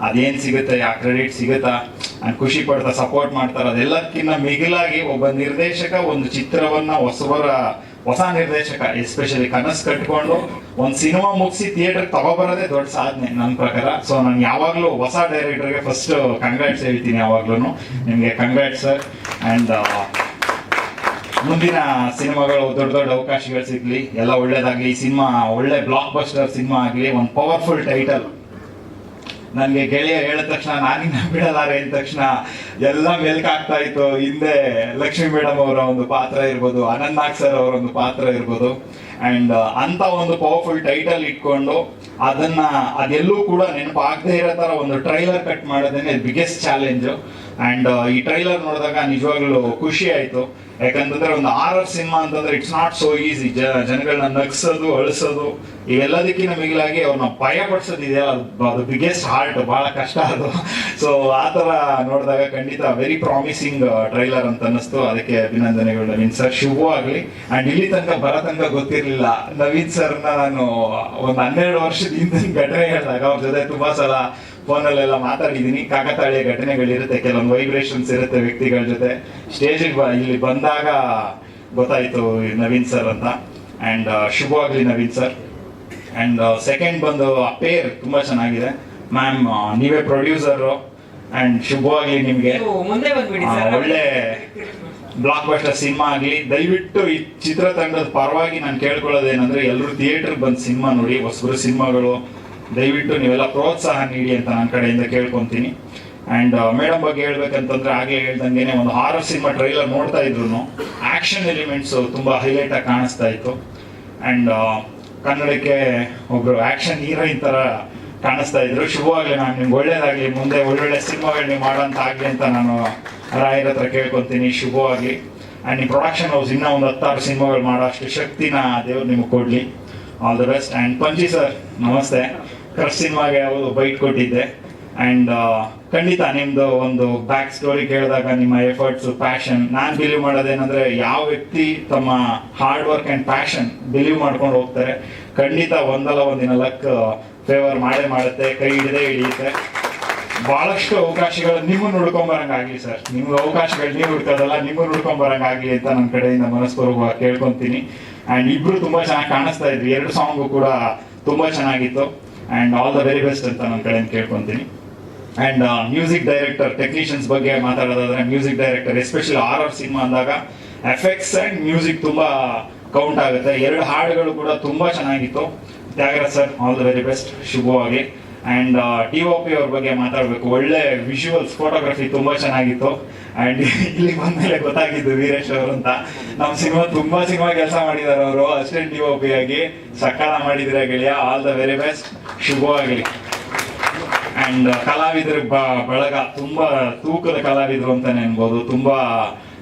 ಅದೇನ್ ಸಿಗುತ್ತೆ, ಆ ಕ್ರೆಡಿಟ್ ಸಿಗುತ್ತಾ? ಅಂಡ್ ಖುಷಿ ಪಡ್ತಾ ಸಪೋರ್ಟ್ ಮಾಡ್ತಾರ. ಅದೆಲ್ಲಕ್ಕಿಂತ ಮಿಗಿಲಾಗಿ ಒಬ್ಬ ನಿರ್ದೇಶಕ ಒಂದು ಚಿತ್ರವನ್ನ ಹೊಸಬರ ಹೊಸ ನಿರ್ದೇಶಕ ಎಸ್ಪೆಷಲಿ ಕನಸು ಕಟ್ಕೊಂಡು ಒಂದು ಸಿನಿಮಾ ಮುಗಿಸಿ ಥಿಯೇಟರ್ ತಗೊಬರೋದೇ ದೊಡ್ಡ ಸಾಧನೆ ನನ್ನ ಪ್ರಕಾರ. ಸೊ ನಾನು ಯಾವಾಗಲೂ ಹೊಸ ಡೈರೆಕ್ಟರ್ಗೆ ಫಸ್ಟ್ ಕಂಗ್ರಾಟ್ಸ್ ಹೇಳ್ತೀನಿ ಯಾವಾಗ್ಲೂ ನಿಮಗೆ ಕಂಗ್ರಾಟ್ಸ್ ಸರ್ ಅಂಡ್ ಮುಂದಿನ ಸಿನಿಮಾಗಳು ದೊಡ್ಡ ದೊಡ್ಡ ಅವಕಾಶಗಳು ಸಿಗಲಿ. ಎಲ್ಲ ಒಳ್ಳೇದಾಗ್ಲಿ. ಈ ಸಿನಿಮಾ ಒಳ್ಳೆ ಬ್ಲಾಕ್ ಬಸ್ಟರ್ ಸಿನಿಮಾ ಆಗಲಿ. ಒಂದು ಪವರ್ಫುಲ್ ಟೈಟಲ್ ನನಗೆ ಗೆಳೆಯ ಹೇಳಿದ ತಕ್ಷಣ, ನಾನಿನ್ನ ಬಿಡಲಾರೆ ಅಂದ ತಕ್ಷಣ, ಎಲ್ಲ ಮೆಲ್ಕಾಗ್ತಾ ಇತ್ತು. ಹಿಂದೆ ಲಕ್ಷ್ಮೀ ಮೇಡಮ್ ಅವರ ಒಂದು ಪಾತ್ರ ಇರ್ಬೋದು ಅನಂತ್ ನಾಗ್ ಸರ್ ಅವರ ಒಂದು ಪಾತ್ರ ಇರ್ಬೋದು. ಅಂಡ್ ಅಂತ ಒಂದು ಪವರ್ಫುಲ್ ಟೈಟಲ್ ಇಟ್ಕೊಂಡು ಅದನ್ನ, ಅದೆಲ್ಲೂ ಕೂಡ ನೆನಪಾಗದೇ ಇರೋ ತರ ಒಂದು ಟ್ರೈಲರ್ ಕಟ್ ಮಾಡೋದೇನೆ ಬಿಗ್ಗೆಸ್ಟ್ ಚಾಲೆಂಜ್ ಅಂಡ್ ಈ ಟ್ರೈಲರ್ ನೋಡಿದಾಗ ನಿಜವಾಗ್ಲೂ ಖುಷಿ ಆಯ್ತು. ಯಾಕಂತಂದ್ರೆ ಒಂದು ಆರ್ ಸಿನಿಮಾ ಅಂತಂದ್ರೆ ಇಟ್ಸ್ ನಾಟ್ ಸೋ ಈಸಿ ಜನಗಳನ್ನ ನಗ್ಸೋದು, ಅಳಿಸೋದು, ಇವೆಲ್ಲದಕ್ಕಿಂತ ಮಿಗಿಲಾಗಿ ಅವ್ರನ್ನ ಭಯ ಪಡಿಸೋದು ಇದೆಯಲ್ಲ. ಅದು ಬಿಗ್ಗೆಸ್ಟ್ ಹಾರ್ಟ್ ಬಹಳ ಕಷ್ಟ ಅದು. ಸೊ ಆ ತರ ನೋಡಿದಾಗ ಖಂಡಿತ ವೆರಿ ಪ್ರಾಮಿಸಿಂಗ್ ಟ್ರೈಲರ್ ಅಂತ ಅನ್ನಿಸ್ತು. ಅದಕ್ಕೆ ಅಭಿನಂದನೆಗಳು ನವೀನ್ ಸರ್ ಆಗಲಿ. ಅಂಡ್ ಇಲ್ಲಿ ತನಕ ಬರೋ ತನಕ ಗೊತ್ತಿರಲಿಲ್ಲ. ನವೀನ್ ಸರ್ನ ನಾನು ಒಂದು ಹನ್ನೆರಡು ವರ್ಷದಿಂದ ಘಟನೆ ಹೇಳಿದಾಗ ಅವ್ರ ಜೊತೆ ತುಂಬಾ ಸಲ ಫೋನಲ್ಲೆಲ್ಲ ಮಾತಾಡಿದ್ದೀನಿ ಕಾಕತಾಳೀಯ ಘಟನೆಗಳಿರುತ್ತೆ ಕೆಲವೊಂದು ವೈಬ್ರೇಷನ್ಸ್ ಇರುತ್ತೆ ವ್ಯಕ್ತಿಗಳ ಜೊತೆ. ಸ್ಟೇಜಿಗೆ ಇಲ್ಲಿ ಬಂದಾಗ ಗೊತ್ತಾಯ್ತು ನವೀನ್ ಸರ್ ಅಂತ. ಅಂಡ್ ಶುಭವಾಗಲಿ ನವೀನ್ ಸರ್ ಅಂಡ್ ಸೆಕೆಂಡ್ ಬಂದು ಪೇರ್ ತುಂಬಾ ಚೆನ್ನಾಗಿದೆ. ಮ್ಯಾಮ್ ನೀವೇ ಪ್ರೊಡ್ಯೂಸರು ಅಂಡ್ ಶುಭವಾಗಲಿ ನಿಮಗೆ. ಮುಂದೆ ಒಳ್ಳೆ ಬ್ಲಾಕ್ ಬಸ್ಟರ್ ಸಿನಿಮಾ ಆಗಲಿ. ದಯವಿಟ್ಟು ಈ ಚಿತ್ರತಂಡದ ಪರವಾಗಿ ನಾನು ಕೇಳ್ಕೊಳ್ಳೋದೇನಂದ್ರೆ ಎಲ್ಲರೂ ಥಿಯೇಟರ್ ಬಂದು ಸಿನಿಮಾ ನೋಡಿ ಹೊಸಬರು ಸಿನಿಮಾಗಳು ದಯವಿಟ್ಟು ನೀವೆಲ್ಲ ಪ್ರೋತ್ಸಾಹ ನೀಡಿ ಅಂತ ನನ್ನ ಕಡೆಯಿಂದ ಕೇಳ್ಕೊಂತೀನಿ. ಅಂಡ್ ಮೇಡಮ್ ಬಗ್ಗೆ ಹೇಳ್ಬೇಕಂತಂದ್ರೆ ಹಾಗೆ ಹೇಳ್ದಂಗೆ ಒಂದು ಹಾರರ್ ಸಿನಿಮಾ ಟ್ರೈಲರ್ ನೋಡ್ತಾ ಇದ್ರು ಆಕ್ಷನ್ ಎಲಿಮೆಂಟ್ಸ್ ತುಂಬಾ ಹೈಲೈಟ್ ಆಗಿ ಕಾಣಿಸ್ತಾ ಇತ್ತು. ಅಂಡ್ ಕನ್ನಡಕ್ಕೆ ಒಬ್ರು ಆಕ್ಷನ್ ಹೀರೋಯಿನ್ ತರ ಕಾಣಿಸ್ತಾ ಇದ್ರು. ಶುಭವಾಗ್ಲಿ ನಾನು ನಿಮ್ಗೆ ಒಳ್ಳೇದಾಗ್ಲಿ. ಮುಂದೆ ಒಳ್ಳೊಳ್ಳೆ ಸಿನಿಮಾಗಳು ನೀವು ಆಗ್ಲಿ ಅಂತ ನಾನು ರಾಯರ ಹತ್ರ ಕೇಳ್ಕೊತೀನಿ. ಶುಭವಾಗ್ಲಿ. ಅಂಡ್ ನಿಮ್ಮ ಪ್ರೊಡಕ್ಷನ್ ಹೌಸ್ ಇನ್ನೂ ಒಂದು ಹತ್ತಾರು ಸಿನಿಮಾಗಳು ಮಾಡೋ ಅಷ್ಟು ಶಕ್ತಿನ ದೇವ್ರು ನಿಮ್ಗೆ ಕೊಡ್ಲಿ. All the best and Panchi sir ನಮಸ್ತೆ. ಕರ್ ಸಿನಿಮಾಗೆ ಅವರು ಬೈಟ್ ಕೊಟ್ಟಿದ್ದೆ. ಅಂಡ್ ಖಂಡಿತ ನಿಮ್ಮದು ಒಂದು ಬ್ಯಾಕ್ ಸ್ಟೋರಿ ಕೇಳಿದಾಗ ನಿಮ್ಮ ಎಫರ್ಟ್ಸ್ ಪ್ಯಾಷನ್ ನಾನು ಬಿಲೀವ್ ಮಾಡೋದೇನಂದ್ರೆ ಯಾವ ವ್ಯಕ್ತಿ ತಮ್ಮ hard work and passion believe ಮಾಡ್ಕೊಂಡು ಹೋಗ್ತಾರೆ. ಖಂಡಿತ ಒಂದಲ್ಲ ಒಂದಿನ ಲಕ್ ಫೇವರ್ ಮಾಡೇ ಮಾಡುತ್ತೆ, ಕೈ ಹಿಡಿದೇ ಹಿಡಿಯುತ್ತೆ. ಬಹಳಷ್ಟು ಅವಕಾಶಗಳು ನಿಮ್ಮನ್ನು ಹುಡ್ಕೊಂಬರಂಗಾಗಲಿ ಸರ್ ನಿಮ್ಗೆ ಅವಕಾಶಗಳು ನೀವು ಹುಡ್ಕೋದಲ್ಲ ನಿಮ್ಮನ್ನು ಹುಡ್ಕೊಂಬರಂಗಾಗಲಿ ಅಂತ ನನ್ನ ಕಡೆಯಿಂದ ಮನಸ್ಪೂರ್ವ ಕೇಳ್ಕೊತೀನಿ. ಅಂಡ್ ಇಬ್ರು ತುಂಬಾ ಚೆನ್ನಾಗಿ ಕಾಣಿಸ್ತಾ ಇದ್ವಿ ಎರಡು ಸಾಂಗು ಕೂಡ ತುಂಬಾ ಚೆನ್ನಾಗಿತ್ತು. And all the very best ಅಂತ ನನ್ನ ಕಡೆಯಿಂದ ಕೇಳ್ಕೊತೀನಿ. ಆ್ಯಂಡ್ ಮ್ಯೂಸಿಕ್ ಡೈರೆಕ್ಟರ್ ಟೆಕ್ನಿಷಿಯನ್ಸ್ ಬಗ್ಗೆ ಮಾತಾಡೋದಾದ್ರೆ music director especially R R cinema ಅಂದಾಗ ಎಫೆಕ್ಟ್ಸ್ ಆ್ಯಂಡ್ ಮ್ಯೂಸಿಕ್ ತುಂಬ ಕೌಂಟ್ ಆಗುತ್ತೆ. ಎರಡು ಹಾಡುಗಳು ಕೂಡ ತುಂಬ ಚೆನ್ನಾಗಿತ್ತು. Thyagaraj sir all the very best ಶುಭವಾಗಿ. And T O P ಅವ್ರ ಬಗ್ಗೆ ಮಾತಾಡಬೇಕು. ಒಳ್ಳೆ ವಿಜುವಲ್ಸ್ ಫೋಟೋಗ್ರಫಿ ತುಂಬ ಚೆನ್ನಾಗಿತ್ತು. ಆ್ಯಂಡ್ ಇಲ್ಲಿ ಬಂದ್ಮೇಲೆ ಗೊತ್ತಾಗಿದ್ದು ವೀರೇಶ್ ಅವರು ಅಂತ. ನಮ್ಮ ಸಿನಿಮಾ ತುಂಬಾ ಸಿನಿಮಾ ಕೆಲಸ ಮಾಡಿದ್ದಾರೆ ಅವರು. ಅಸಿಸ್ಟೆಂಟ್ ಡಿ ಪಿ ಆಗಿ ಸಕಾಲ ಮಾಡಿದ್ರೆ ಗೆಳೆಯ. ಆಲ್ ದ ವೆರಿ ಬೆಸ್ಟ್ ಶುಭವಾಗಲಿ ಅಂಡ್ ಕಲಾವಿದರ ಬಳಗ. ತುಂಬಾ ತೂಕದ ಕಲಾವಿದರು ಅಂತಾನೆ ಅನ್ಬೋದು. ತುಂಬಾ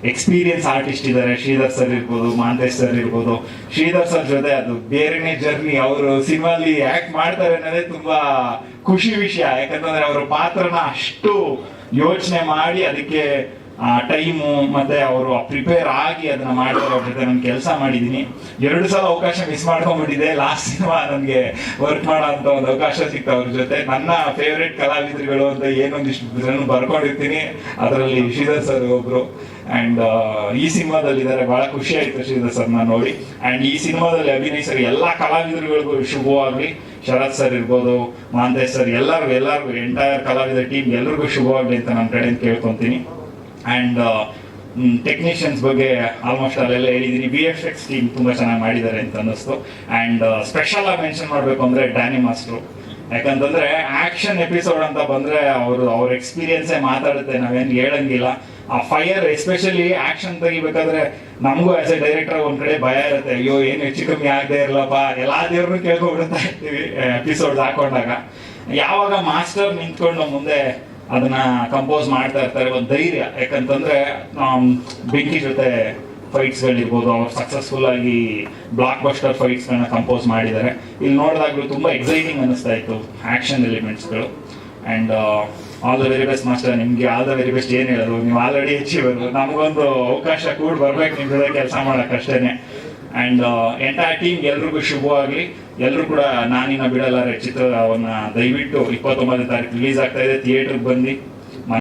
ಎಕ್ಸ್ಪೀರಿಯನ್ಸ್ ಆರ್ಟಿಸ್ಟ್ ಇದ್ದಾರೆ ಶ್ರೀಧರ್ ಸರ್ ಇರ್ಬೋದು, ಮಾಂತೇಶ್ ಸರ್ ಇರ್ಬೋದು. ಶ್ರೀಧರ್ ಸರ್ ಜೊತೆ ಅದು ಬೇರೆನೇ ಜರ್ನಿ ಅವರು ಸಿನಿಮಾಲಿ ಆಕ್ಟ್ ಮಾಡ್ತಾರೆ ಅನ್ನೋದೇ ತುಂಬಾ ಖುಷಿ ವಿಷಯ. ಯಾಕಂತಂದ್ರೆ ಅವರ ಪಾತ್ರನ ಅಷ್ಟು ಯೋಚನೆ ಮಾಡಿ ಅದಕ್ಕೆ ಟೈಮು ಮತ್ತೆ ಅವರು ಪ್ರಿಪೇರ್ ಆಗಿ ಅದನ್ನ ಮಾಡಿದ್ರೆ, ಅವ್ರ ಜೊತೆ ನಾನು ಕೆಲಸ ಮಾಡಿದ್ದೀನಿ ಎರಡು ಸಲ ಅವಕಾಶ ಮಿಸ್ ಮಾಡ್ಕೊಂಡ್ಬಿಟ್ಟಿದೆ. ಲಾಸ್ಟ್ ಸಿನಿಮಾ ನನಗೆ ವರ್ಕ್ ಮಾಡೋ ಒಂದು ಅವಕಾಶ ಸಿಕ್ತು ಅವ್ರ ಜೊತೆ. ನನ್ನ ಫೇವ್ರೆಟ್ ಕಲಾವಿದರುಗಳು ಅಂತ ಏನೊಂದಿಷ್ಟು ಜನ ಬರ್ಕೊಂಡಿರ್ತೀನಿ. ಅದರಲ್ಲಿ ಶ್ರೀಧರ್ ಸರ್ ಒಬ್ರು. ಅಂಡ್ ಈ ಸಿನಿಮಾದಲ್ಲಿ ಇದ್ದಾರೆ ಬಹಳ ಖುಷಿ ಆಯ್ತು ಶ್ರೀಧರ್ ಸರ್ನ ನೋಡಿ. ಅಂಡ್ ಈ ಸಿನಿಮಾದಲ್ಲಿ ಸರ್ ಎಲ್ಲಾ ಕಲಾವಿದರುಗಳಿಗೂ ಶುಭವಾಗ್ಲಿ ಶರತ್ ಸರ್ ಇರ್ಬೋದು ಮಾಂದೇಶ್ ಸರ್ ಎಲ್ಲರಿಗೂ ಎಲ್ಲರಿಗೂ ಎಂಟೈರ್ ಕಲಾವಿದರ ಟೀಮ್ ಎಲ್ಲರಿಗೂ ಶುಭವಾಗ್ಲಿ ಅಂತ ನನ್ನ ಕಡೆಯಿಂದ ಕೇಳ್ಕೊಂತೀನಿ. ಆ್ಯಂಡ್ ಟೆಕ್ನಿಷಿಯನ್ಸ್ ಬಗ್ಗೆ ಆಲ್ಮೋಸ್ಟ್ ಅಲ್ಲೆಲ್ಲ ಹೇಳಿದ್ದೀನಿ ಬಿ ಎಫ್ ಎಕ್ಸ್ ಟೀಮ್ ತುಂಬ ಚೆನ್ನಾಗಿ ಮಾಡಿದ್ದಾರೆ ಅಂತ ಅನ್ನಿಸ್ತು. ಆ್ಯಂಡ್ ಸ್ಪೆಷಲ್ ಆಗಿ ಮೆನ್ಷನ್ ಮಾಡಬೇಕು ಅಂದರೆ ಡ್ಯಾನಿ ಮಾಸ್ಟ್ರು ಯಾಕಂತಂದ್ರೆ ಆಕ್ಷನ್ ಎಪಿಸೋಡ್ ಅಂತ ಬಂದರೆ ಅವರು ಅವ್ರ ಎಕ್ಸ್ಪೀರಿಯನ್ಸೇ ಮಾತಾಡುತ್ತೆ. ನಾವೇನು ಹೇಳಂಗಿಲ್ಲ. ಆ ಫೈರ್ ಎಸ್ಪೆಷಲಿ ಆಕ್ಷನ್ ತೆಗಿಬೇಕಾದ್ರೆ ನಮಗೂ ಆಸ್ ಎ ಡೈರೆಕ್ಟರ್ ಒಂದ್ ಕಡೆ ಭಯ ಇರುತ್ತೆ. ಅಯ್ಯೋ, ಏನು ಹೆಚ್ಚು ಕಮ್ಮಿ ಆಗದೆ ಇರಲ್ಲಪ್ಪ ಎಲ್ಲ ದೇವ್ರನ್ನೂ ಕೇಳ್ಕೊಬಿಡ್ತಾ ಇರ್ತೀವಿ ಎಪಿಸೋಡ್ಸ್ ಹಾಕೊಂಡಾಗ. ಯಾವಾಗ ಮಾಸ್ಟರ್ ನಿಂತ್ಕೊಂಡು ಮುಂದೆ ಅದನ್ನ ಕಂಪೋಸ್ ಮಾಡ್ತಾ ಇರ್ತಾರೆ. ಒಂದು ಧೈರ್ಯ. ಯಾಕಂತಂದ್ರೆ ಬೆಂಕಿ ಜೊತೆ ಫೈಟ್ಸ್ ಗಳಿರ್ಬೋದು. ಅವ್ರು ಸಕ್ಸಸ್ಫುಲ್ ಆಗಿ ಬ್ಲಾಕ್ ಬಸ್ಟರ್ ಫೈಟ್ಸ್ ಗಳನ್ನ ಕಂಪೋಸ್ ಮಾಡಿದ್ದಾರೆ. ಇಲ್ಲಿ ನೋಡಿದಾಗ್ಲೂ ತುಂಬಾ ಎಕ್ಸೈಟಿಂಗ್ ಅನಿಸ್ತಾ ಇತ್ತು action ಎಲಿಮೆಂಟ್ಸ್ಗಳು and all the very best master ನಿಮ್ಗೆ ಆಲ್ ದ ವೆರಿ ಬೆಸ್ಟ್ ಏನ್ ಹೇಳೋದು? ನೀವು ಆಲ್ರೆಡಿ ಅಚೀವರ್ ನಮಗೊಂದು ಅವಕಾಶ ಕೂಡ ಬರ್ಬೇಕು. ನಿಮ್ ಜೊತೆ ಕೆಲಸ ಮಾಡಕ್ ಅಷ್ಟೇನೆ. ಅಂಡ್ ಎಂಟೈರ್ ಟೀಮ್ ಎಲ್ರಿಗೂ ಶುಭವಾಗ್ಲಿ. ಎಲ್ಲರೂ ಕೂಡ ನಾನಿನ್ನ ಬಿಡಲಾರೆ ಚಿತ್ರವನ್ನ ದಯವಿಟ್ಟು ಇಪ್ಪತ್ತೊಂಬತ್ತನೇ ತಾರೀಕು ರಿಲೀಸ್ ಆಗ್ತಾ ಇದೆ. ಥಿಯೇಟರ್ಗೆ ಬಂದು